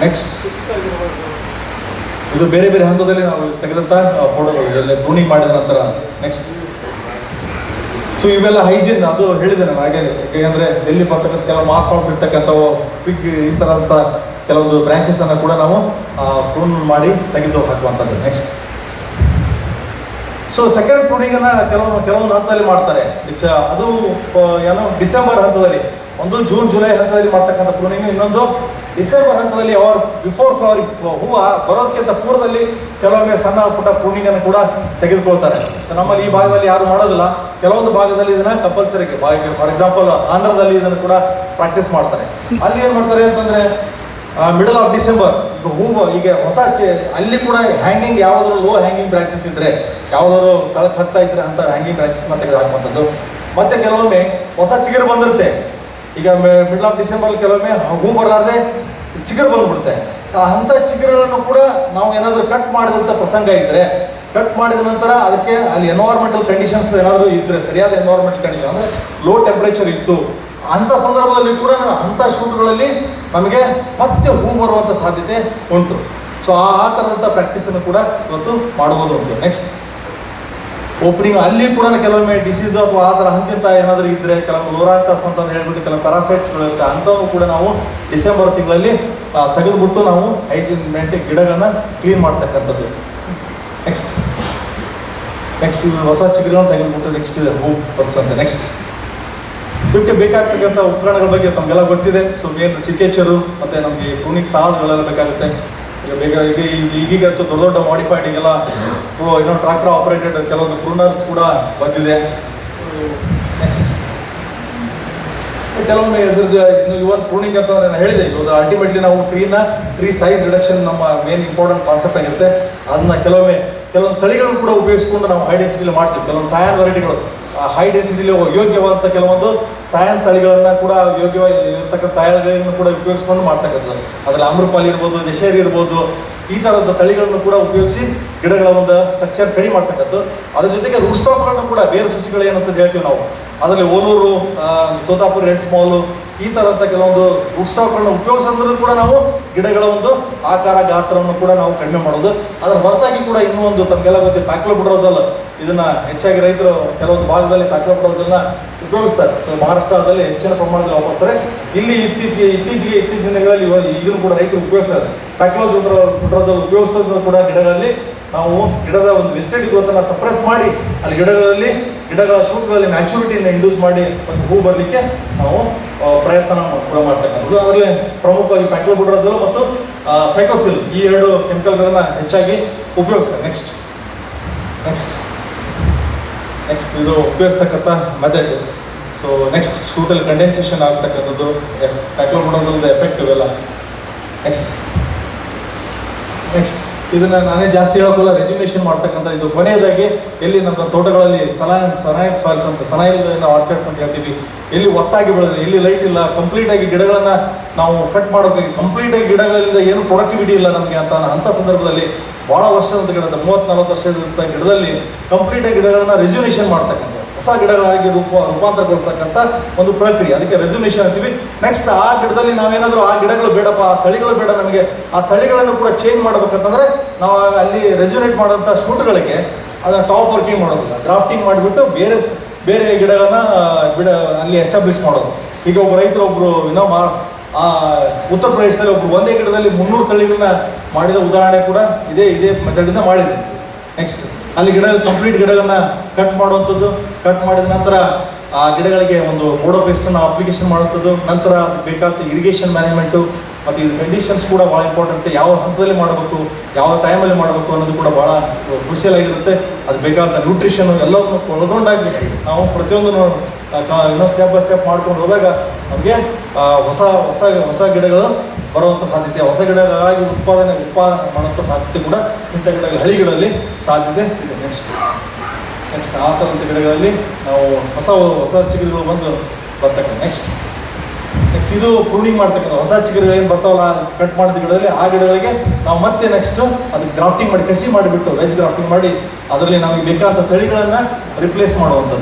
ನೆಕ್ಸ್ಟ್ ಇದು ಬೇರೆ ಬೇರೆ ಹಂತದಲ್ಲಿ ನಾವು ತೆಗೆದಂಥ ಫೋಟೋಗಳು ಇದರಲ್ಲಿ ಪ್ರೂನಿಂಗ್ ಮಾಡಿದ ನಂತರ ನೆಕ್ಸ್ಟ್ ಸೊ ಇವೆಲ್ಲ ಹೈಜಿನ್ ಅದು ಹೇಳಿದೆ ನಾನು ಹಾಗೆ ಯಾಕೆಂದ್ರೆ ಎಲ್ಲಿ ಬರ್ತಕ್ಕಂಥ ಕೆಲವು ಮಾರ್ಕ್ ಮಾಡಿರ್ತಕ್ಕಂಥವು ಪಿಗ್ ಈ ಥರದ ಕೆಲವೊಂದು ಬ್ರಾಂಚಸ್ ಅನ್ನು ಕೂಡ ನಾವು ಪ್ರೂನ್ ಮಾಡಿ ತೆಗೆದು ಹಾಕುವಂಥದ್ದು. ನೆಕ್ಸ್ಟ್ ಸೊ ಸೆಕೆಂಡ್ ಪ್ರೂನಿಂಗನ್ನು ಕೆಲವೊಂದು ಕೆಲವೊಂದು ಹಂತದಲ್ಲಿ ಮಾಡ್ತಾರೆ. ಅದು ಏನೋ ಡಿಸೆಂಬರ್ ಹಂತದಲ್ಲಿ. ಒಂದು ಜೂನ್ ಜುಲೈ ಹಂತದಲ್ಲಿ ಮಾಡ್ತಕ್ಕಂಥ ಪ್ರೂನಿಂಗ್ ಇನ್ನೊಂದು ಡಿಸೆಂಬರ್ ಹಂತದಲ್ಲಿ ಅವರ್ ಬಿಫೋರ್ ಫ್ಲವರಿಂಗ್ ಹೂವು ಬರೋದಕ್ಕಿಂತ ಪೂರ್ವದಲ್ಲಿ ಕೆಲವೊಮ್ಮೆ ಸಣ್ಣ ಪುಟ್ಟ ಪ್ರೂನಿಂಗ್ ಕೂಡ ತೆಗೆದುಕೊಳ್ತಾರೆ. ಸೊ ನಮ್ಮಲ್ಲಿ ಈ ಭಾಗದಲ್ಲಿ ಯಾರು ಮಾಡೋದಿಲ್ಲ. ಕೆಲವೊಂದು ಭಾಗದಲ್ಲಿ ಇದನ್ನ ಕಂಪಲ್ಸರಿ ಫಾರ್ ಎಕ್ಸಾಂಪಲ್ ಆಂಧ್ರದಲ್ಲಿ ಇದನ್ನು ಕೂಡ ಪ್ರಾಕ್ಟೀಸ್ ಮಾಡ್ತಾರೆ. ಅಲ್ಲಿ ಏನು ಮಾಡ್ತಾರೆ ಅಂತಂದ್ರೆ ಮಿಡಲ್ ಆಫ್ ಡಿಸೆಂಬರ್ ಹೂವು ಈಗ ಹೊಸ ಅಲ್ಲಿ ಕೂಡ ಹ್ಯಾಂಗಿಂಗ್ ಯಾವುದಾದ್ರು ಲೋ ಹ್ಯಾಂಗಿಂಗ್ ಬ್ರಾಂಚಸ್ ಇದ್ರೆ, ಯಾವ್ದಾದ್ರು ತಳಕ್ ಹತ್ತಾ ಇದ್ರೆ ಅಂತ ಹ್ಯಾಂಗಿಂಗ್ ಬ್ರಾಂಚಸ್ ತೆಗೆದು ಹಾಕುವಂಥದ್ದು. ಮತ್ತೆ ಕೆಲವೊಮ್ಮೆ ಹೊಸ ಚಿಗುರು ಬಂದಿರುತ್ತೆ. ಈಗ ಮಿಡ್ಲ್ ಆಫ್ ಡಿಸೆಂಬರ್ ಕೆಲವೊಮ್ಮೆ ಹೂ ಬರಲಾರ್ದೆ ಚಿಗುರು ಬಂದ್ಬಿಡುತ್ತೆ. ಆ ಅಂಥ ಚಿಗುರುಗಳನ್ನು ಕೂಡ ನಾವು ಏನಾದರೂ ಕಟ್ ಮಾಡಿದಂಥ ಪ್ರಸಂಗ ಇದ್ದರೆ ಕಟ್ ಮಾಡಿದ ನಂತರ ಅದಕ್ಕೆ ಅಲ್ಲಿ ಎನ್ವೈರ್ಮೆಂಟಲ್ ಕಂಡೀಷನ್ಸ್ ಏನಾದರೂ ಇದ್ದರೆ ಸರಿಯಾದ ಎನ್ವೈರ್ಮೆಂಟಲ್ ಕಂಡೀಷನ್ ಅಂದರೆ ಲೋ ಟೆಂಪ್ರೇಚರ್ ಇತ್ತು, ಅಂಥ ಸಂದರ್ಭದಲ್ಲಿ ಕೂಡ ಅಂಥ ಶೂಟ್ಗಳಲ್ಲಿ ನಮಗೆ ಮತ್ತೆ ಹೂ ಬರುವಂಥ ಸಾಧ್ಯತೆ ಉಂಟು. ಸೊ ಆ ಥರದಂಥ ಪ್ರಾಕ್ಟೀಸನ್ನು ಕೂಡ ಇವತ್ತು ಮಾಡುವುದು ಉಂಟು ನೆಕ್ಸ್ಟ್ ಓಪನಿಂಗ್ ಅಲ್ಲಿ ಕೂಡ ಕೆಲವೊಮ್ಮೆ ಡಿಸೀಸ್ ಅಥವಾ ಆ ಥರ ಏನಾದರೂ ಇದ್ದರೆ ಕೆಲವೊಮ್ಮೆ ಲೋರಾಂಟಸ್ ಅಂತ ಹೇಳ್ಬಿಟ್ಟು ಕೆಲವು ಪ್ಯಾರಾಸೈಟ್ಸ್ಗಳು ಅಂಥವು ಕೂಡ ನಾವು ಡಿಸೆಂಬರ್ ತಿಂಗಳಲ್ಲಿ ತೆಗೆದುಬಿಟ್ಟು ನಾವು ಹೈಜಿನ್ ಮೆಂಟೆ ಗಿಡಗಳನ್ನ ಕ್ಲೀನ್ ಮಾಡ್ತಕ್ಕಂಥದ್ದು. ನೆಕ್ಸ್ಟ್ ನೆಕ್ಸ್ಟ್ ಇದು ಹೊಸ ಚಿಗುರುಗಳನ್ನು ತೆಗೆದುಬಿಟ್ಟು ನೆಕ್ಸ್ಟ್ ಹೂ ಬರ್ತಂತೆ ನೆಕ್ಸ್ಟ್ ಇದಕ್ಕೆ ಬೇಕಾಗ್ತಕ್ಕಂಥ ಉಪಕರಣಗಳ ಬಗ್ಗೆ ತಮಗೆಲ್ಲ ಗೊತ್ತಿದೆ. ಸೊ ಮೇನ್ ಸಿಕೇಚರು ಮತ್ತು ನಮಗೆ ಪ್ರೂನಿಂಗ್ ಸಾಹಸಗಳೆಲ್ಲ ಬೇಕಾಗುತ್ತೆ. ಈಗ ಬೇಗ ಈಗ ಈಗ- ಈಗೀಗ ದೊಡ್ಡ ದೊಡ್ಡ ಮಾಡಿಫೈಡ್ ಈಗೆಲ್ಲ ಪ್ರೋ ಇನ್ನೊಂದು ಟ್ರಾಕ್ಟರ್ ಆಪರೇಟೆಡ್ ಕೆಲವೊಂದು ಪ್ರೂನರ್ಸ್ ಕೂಡ ಬಂದಿದೆ. ಕೆಲವೊಮ್ಮೆ ಇದ್ರದ್ದು, ಇನ್ನು ಇವನ್ ಪ್ರೂನಿಂಗ್ ಅಂತ ನಾನು ಹೇಳಿದೆ ಇವತ್ತು ಅಲ್ಟಿಮೇಟ್ಲಿ ನಾವು ಟ್ರೀನ ಟ್ರೀ ಸೈಜ್ ರಿಡಕ್ಷನ್ ನಮ್ಮ ಮೇನ್ ಇಂಪಾರ್ಟೆಂಟ್ ಕಾನ್ಸೆಪ್ಟ್ ಆಗಿರುತ್ತೆ. ಅದನ್ನ ಕೆಲವೊಮ್ಮೆ, ಕೆಲವೊಂದು ತಳಿಗಳನ್ನು ಕೂಡ ಉಪಯೋಗಿಸ್ಕೊಂಡು ನಾವು ಹೈ ಡೆನ್ಸಿಟಿಲಿ ಮಾಡ್ತೀವಿ. ಕೆಲವೊಂದು ಸಾಯನ್ ವೆರೈಟಿಗಳು ಹೈ ಡೆನ್ಸಿಟಿಲಿ ಯೋಗ್ಯವಾದಂಥ ಕೆಲವೊಂದು ಸಾಯನ್ ತಳಿಗಳನ್ನು ಕೂಡ ಯೋಗ್ಯವಾಗಿ ಇರ್ತಕ್ಕಂಥ ತಳಿಗಳನ್ನು ಕೂಡ ಉಪಯೋಗಿಸ್ಕೊಂಡು ಮಾಡ್ತಕ್ಕಂಥದ್ದು. ಅದರಲ್ಲಿ ಅಮೃಪಾಲಿ ಇರ್ಬೋದು, ದಶೇರಿ ಇರ್ಬೋದು, ಈ ಥರದ ತಳಿಗಳನ್ನು ಕೂಡ ಉಪಯೋಗಿಸಿ ಗಿಡಗಳ ಒಂದು ಸ್ಟ್ರಕ್ಚರ್ ಕಡಿಮೆ ಮಾಡ್ತಕ್ಕಂಥದ್ದು. ಅದ್ರ ಜೊತೆಗೆ ರೂಟ್ ಸ್ಟಾಕ್ಗಳನ್ನು ಕೂಡ, ಬೇರೆ ಸಸಿಗಳು ಏನಂತ ಹೇಳ್ತೀವಿ ನಾವು. ಅದರಲ್ಲಿ ತೋತಾಪುರ ತೋತಾಪುರಿ ರೆಡ್ ಸ್ಮಾಲು ಈ ಥರದ ಕೆಲವೊಂದು ಉತ್ಸವಗಳನ್ನ ಉಪಯೋಗಿಸೋದ್ರೂ ಕೂಡ ನಾವು ಗಿಡಗಳ ಒಂದು ಆಕಾರ, ಗಾತ್ರವನ್ನು ಕೂಡ ನಾವು ಕಡಿಮೆ ಮಾಡೋದು. ಅದರ ಹೊರತಾಗಿ ಕೂಡ ಇನ್ನೂ ಒಂದು ತಮಗೆಲ್ಲ ಗೊತ್ತಿ ಪ್ಯಾಕ್ಲೋಬುಡ್ರೋಸಲ್ ಇದನ್ನ ಹೆಚ್ಚಾಗಿ ರೈತರು ಕೆಲವೊಂದು ಭಾಗದಲ್ಲಿ ಪ್ಯಾಕ್ಲೋಬುಡ್ರೋಸಲ್ನ ಉಪಯೋಗಿಸ್ತಾರೆ. ಸೊ ಮಹಾರಾಷ್ಟ್ರದಲ್ಲಿ ಹೆಚ್ಚಿನ ಪ್ರಮಾಣದಲ್ಲಿ ವಾಪಸ್ತಾರೆ ಇಲ್ಲಿ ಇತ್ತೀಚೆಗೆ ಇತ್ತೀಚೆಗೆ, ಇತ್ತೀಚಿನ ದಿನಗಳಲ್ಲಿ ಈಗಲೂ ಕೂಡ ರೈತರು ಉಪಯೋಗಿಸ್ತಾರೆ. ಪ್ಯಾಕ್ಲೋಸ್ ಬುಡ್ರೋಸಲ್ ಉಪಯೋಗಿಸೋದ್ರ ಕೂಡ ಗಿಡಗಳಲ್ಲಿ ನಾವು ಗಿಡದ ಒಂದು ವಿಸಿಟಿ ಗ್ರೋತನ್ನು ಸಪ್ರೆಸ್ ಮಾಡಿ, ಅಲ್ಲಿ ಗಿಡಗಳಲ್ಲಿ ಗಿಡಗಳ ಶೂಟ್ಗಳಲ್ಲಿ ಮ್ಯಾಚುರಿಟಿಯನ್ನು ಇಂಡ್ಯೂಸ್ ಮಾಡಿ ಮತ್ತು ಹೂ ಬರಲಿಕ್ಕೆ ನಾವು ಪ್ರಯತ್ನ ಕೂಡ ಮಾಡ್ತಕ್ಕಂಥದ್ದು. ಅದರಲ್ಲಿ ಪ್ರಮುಖವಾಗಿ ಪ್ಯಾಕ್ಲೋಬುಡ್ರಜಲ್ ಮತ್ತು ಸೈಕೋಸಿಲ್ ಈ ಎರಡು ಕೆಮಿಕಲ್ಗಳನ್ನು ಹೆಚ್ಚಾಗಿ ಉಪಯೋಗಿಸ್ತಾರೆ. ನೆಕ್ಸ್ಟ್ ನೆಕ್ಸ್ಟ್ ನೆಕ್ಸ್ಟ್ ಇದು ಉಪಯೋಗಿಸ್ತಕ್ಕಂಥ ಮೆಥಡ್ ಸೊ ನೆಕ್ಸ್ಟ್ ಶೂಟಲ್ಲಿ ಕಂಡೆನ್ಸೇಷನ್ ಆಗ್ತಕ್ಕಂಥದ್ದು ಪ್ಯಾಕ್ಲೋಬುಡ್ರಜಲ್ದ ಎಫೆಕ್ಟ್ ಇವೆಲ್ಲ. ನೆಕ್ಸ್ಟ್ ನೆಕ್ಸ್ಟ್ ಇದನ್ನ ನಾನೇ ಜಾಸ್ತಿ ಹೇಳೋಕ್ಕಲ್ಲ ರೆಜ್ಯುನೇಷನ್ ಮಾಡ್ತಕ್ಕಂಥ ಇದು ಕೊನೆಯದಾಗಿ ಎಲ್ಲಿ ನಮ್ಮ ತೋಟಗಳಲ್ಲಿ ಸನಾಯ್ ಸನಾಯಕ್ ಸಾಲ್ಸ್ ಅಂತ ಸನಾಯಿಲ್ ಆರ್ಚರ್ಡ್ಸ್ ಅಂತ ಹೇಳ್ತೀವಿ. ಎಲ್ಲಿ ಒತ್ತಾಗಿ ಬೆಳೆದಿದೆ, ಎಲ್ಲಿ ಲೈಟ್ ಇಲ್ಲ ಕಂಪ್ಲೀಟ್ ಆಗಿ ಗಿಡಗಳನ್ನ ನಾವು ಕಟ್ ಮಾಡಬೇಕು ಕಂಪ್ಲೀಟ್ ಆಗಿ ಗಿಡಗಳಿಂದ ಏನು ಪ್ರೊಡಕ್ಟಿವಿಟಿ ಇಲ್ಲ ನಮಗೆ ಅಂತ ಅಂತ ಸಂದರ್ಭದಲ್ಲಿ ಭಾಳ ವರ್ಷದಂತ ಗಿಡದ ಮೂವತ್ತು ನಲವತ್ತು ವರ್ಷದಂಥ ಗಿಡದಲ್ಲಿ ಕಂಪ್ಲೀಟ್ ಆಗಿ ಗಿಡಗಳನ್ನ ರೆಜಿಗ್ನೇಷನ್ ಮಾಡ್ತಕ್ಕಂಥ ಹೊಸ ಗಿಡಗಳಾಗಿ ರೂಪ ರೂಪಾಂತರಗೊಳಿಸ್ತಕ್ಕಂಥ ಒಂದು ಪ್ರಕ್ರಿಯೆ. ಅದಕ್ಕೆ ರೆಸ್ಯುನೇಷನ್ ಅಂತೀವಿ. ನೆಕ್ಸ್ಟ್ ಆ ಗಿಡದಲ್ಲಿ ನಾವೇನಾದರೂ ಆ ಗಿಡಗಳು ಬೇಡಪ್ಪ, ಆ ತಳಿಗಳು ಬೇಡ ನಮಗೆ, ಆ ತಳಿಗಳನ್ನು ಕೂಡ ಚೇಂಜ್ ಮಾಡ್ಬೇಕಂತಂದ್ರೆ ನಾವು ಅಲ್ಲಿ ರೆಸ್ಯುನೇಟ್ ಮಾಡೋಂಥ ಶೂಟ್ಗಳಿಗೆ ಅದನ್ನು ಟಾಪ್ ವರ್ಕಿಂಗ್ ಮಾಡೋದಿಲ್ಲ ಡ್ರಾಫ್ಟಿಂಗ್ ಮಾಡಿಬಿಟ್ಟು ಬೇರೆ ಬೇರೆ ಗಿಡಗಳನ್ನ ಬಿಡ ಅಲ್ಲಿ ಎಸ್ಟಾಬ್ಲಿಷ್ ಮಾಡೋದು. ಈಗ ಒಬ್ಬ ರೈತರು ಒಬ್ಬರು ಇನ್ನೂ ಮಾ ಉತ್ತರ ಪ್ರದೇಶದಲ್ಲಿ ಒಬ್ಬರು ಒಂದೇ ಗಿಡದಲ್ಲಿ ಮುನ್ನೂರು ತಳಿಗಳನ್ನ ಮಾಡಿದ ಉದಾಹರಣೆ ಕೂಡ ಇದೇ ಇದೇ ಮೆಥಡಿಂದ ಮಾಡಿದೆ ನೆಕ್ಸ್ಟ್ ಅಲ್ಲಿ ಗಿಡ ಕಂಪ್ಲೀಟ್ ಗಿಡಗಳನ್ನ ಕಟ್ ಮಾಡುವಂಥದ್ದು. ಕಟ್ ಮಾಡಿದ ನಂತರ, ಆ ಗಿಡಗಳಿಗೆ ಒಂದು ಬೋಡೋ ಪೇಸ್ಟನ್ನು ಅಪ್ಲಿಕೇಶನ್ ಮಾಡುವಂಥದ್ದು. ನಂತರ ಅದಕ್ಕೆ ಬೇಕಾದ ಇರಿಗೇಷನ್ ಮ್ಯಾನೇಜ್ಮೆಂಟು ಮತ್ತು ಇದು ಕಂಡೀಷನ್ಸ್ ಕೂಡ ಭಾಳ ಇಂಪಾರ್ಟೆಂಟ್ ಯಾವ ಹಂತದಲ್ಲಿ ಮಾಡಬೇಕು, ಯಾವ ಟೈಮಲ್ಲಿ ಮಾಡಬೇಕು ಅನ್ನೋದು ಕೂಡ ಭಾಳ ಆಗಿರುತ್ತೆ. ಅದು ಬೇಕಾದ ನ್ಯೂಟ್ರಿಷನ್ ಎಲ್ಲವನ್ನು ಒಳಗೊಂಡಾಗಿ ನಾವು ಪ್ರತಿಯೊಂದನ್ನು ಇನ್ನೊಂದು ಸ್ಟೆಪ್ ಬೈ ಸ್ಟೆಪ್ ಮಾಡ್ಕೊಂಡು ಹೋದಾಗ ನಮಗೆ ಹೊಸ ಹೊಸ ಹೊಸ ಗಿಡಗಳು ಬರುವಂಥ ಸಾಧ್ಯತೆ, ಹೊಸ ಗಿಡಗಳಾಗಿ ಉತ್ಪಾದನೆ ಉತ್ಪಾದನೆ ಮಾಡುವಂಥ ಸಾಧ್ಯತೆ ಕೂಡ ಇಂಥ ಗಿಡಗಳ ಹಳ್ಳಿಗಳಲ್ಲಿ ಸಾಧ್ಯತೆ ಇದೆ. ನೆಕ್ಸ್ಟ್ ನೆಕ್ಸ್ಟ್ ಆ ಥರದಂಥ ಗಿಡಗಳಲ್ಲಿ ನಾವು ಹೊಸ ಹೊಸ ಚಿಗುರುಗಳು ಬಂದು ಬರ್ತಕ್ಕಂಥ ನೆಕ್ಸ್ಟ್ ನೆಕ್ಸ್ಟ್ ಇದು ಪ್ರೂನಿಂಗ್ ಮಾಡ್ತಕ್ಕಂಥ ಹೊಸ ಚಿಗುರುಗಳು ಏನು ಬರ್ತಾವಲ್ಲ ಕಟ್ ಮಾಡಿದ ಗಿಡದಲ್ಲಿ ಆ ಗಿಡಗಳಿಗೆ ನಾವು ಮತ್ತೆ ನೆಕ್ಸ್ಟ್ ಅದಕ್ಕೆ ಗ್ರಾಫ್ಟಿಂಗ್ ಮಾಡಿ, ಕಸಿ ಮಾಡಿಬಿಟ್ಟು ವೆಜ್ ಗ್ರಾಫ್ಟಿಂಗ್ ಮಾಡಿ, ಅದರಲ್ಲಿ ನಮಗೆ ಬೇಕಾದ ತಳಿಗಳನ್ನು ರಿಪ್ಲೇಸ್ ಮಾಡುವಂಥದ್ದು.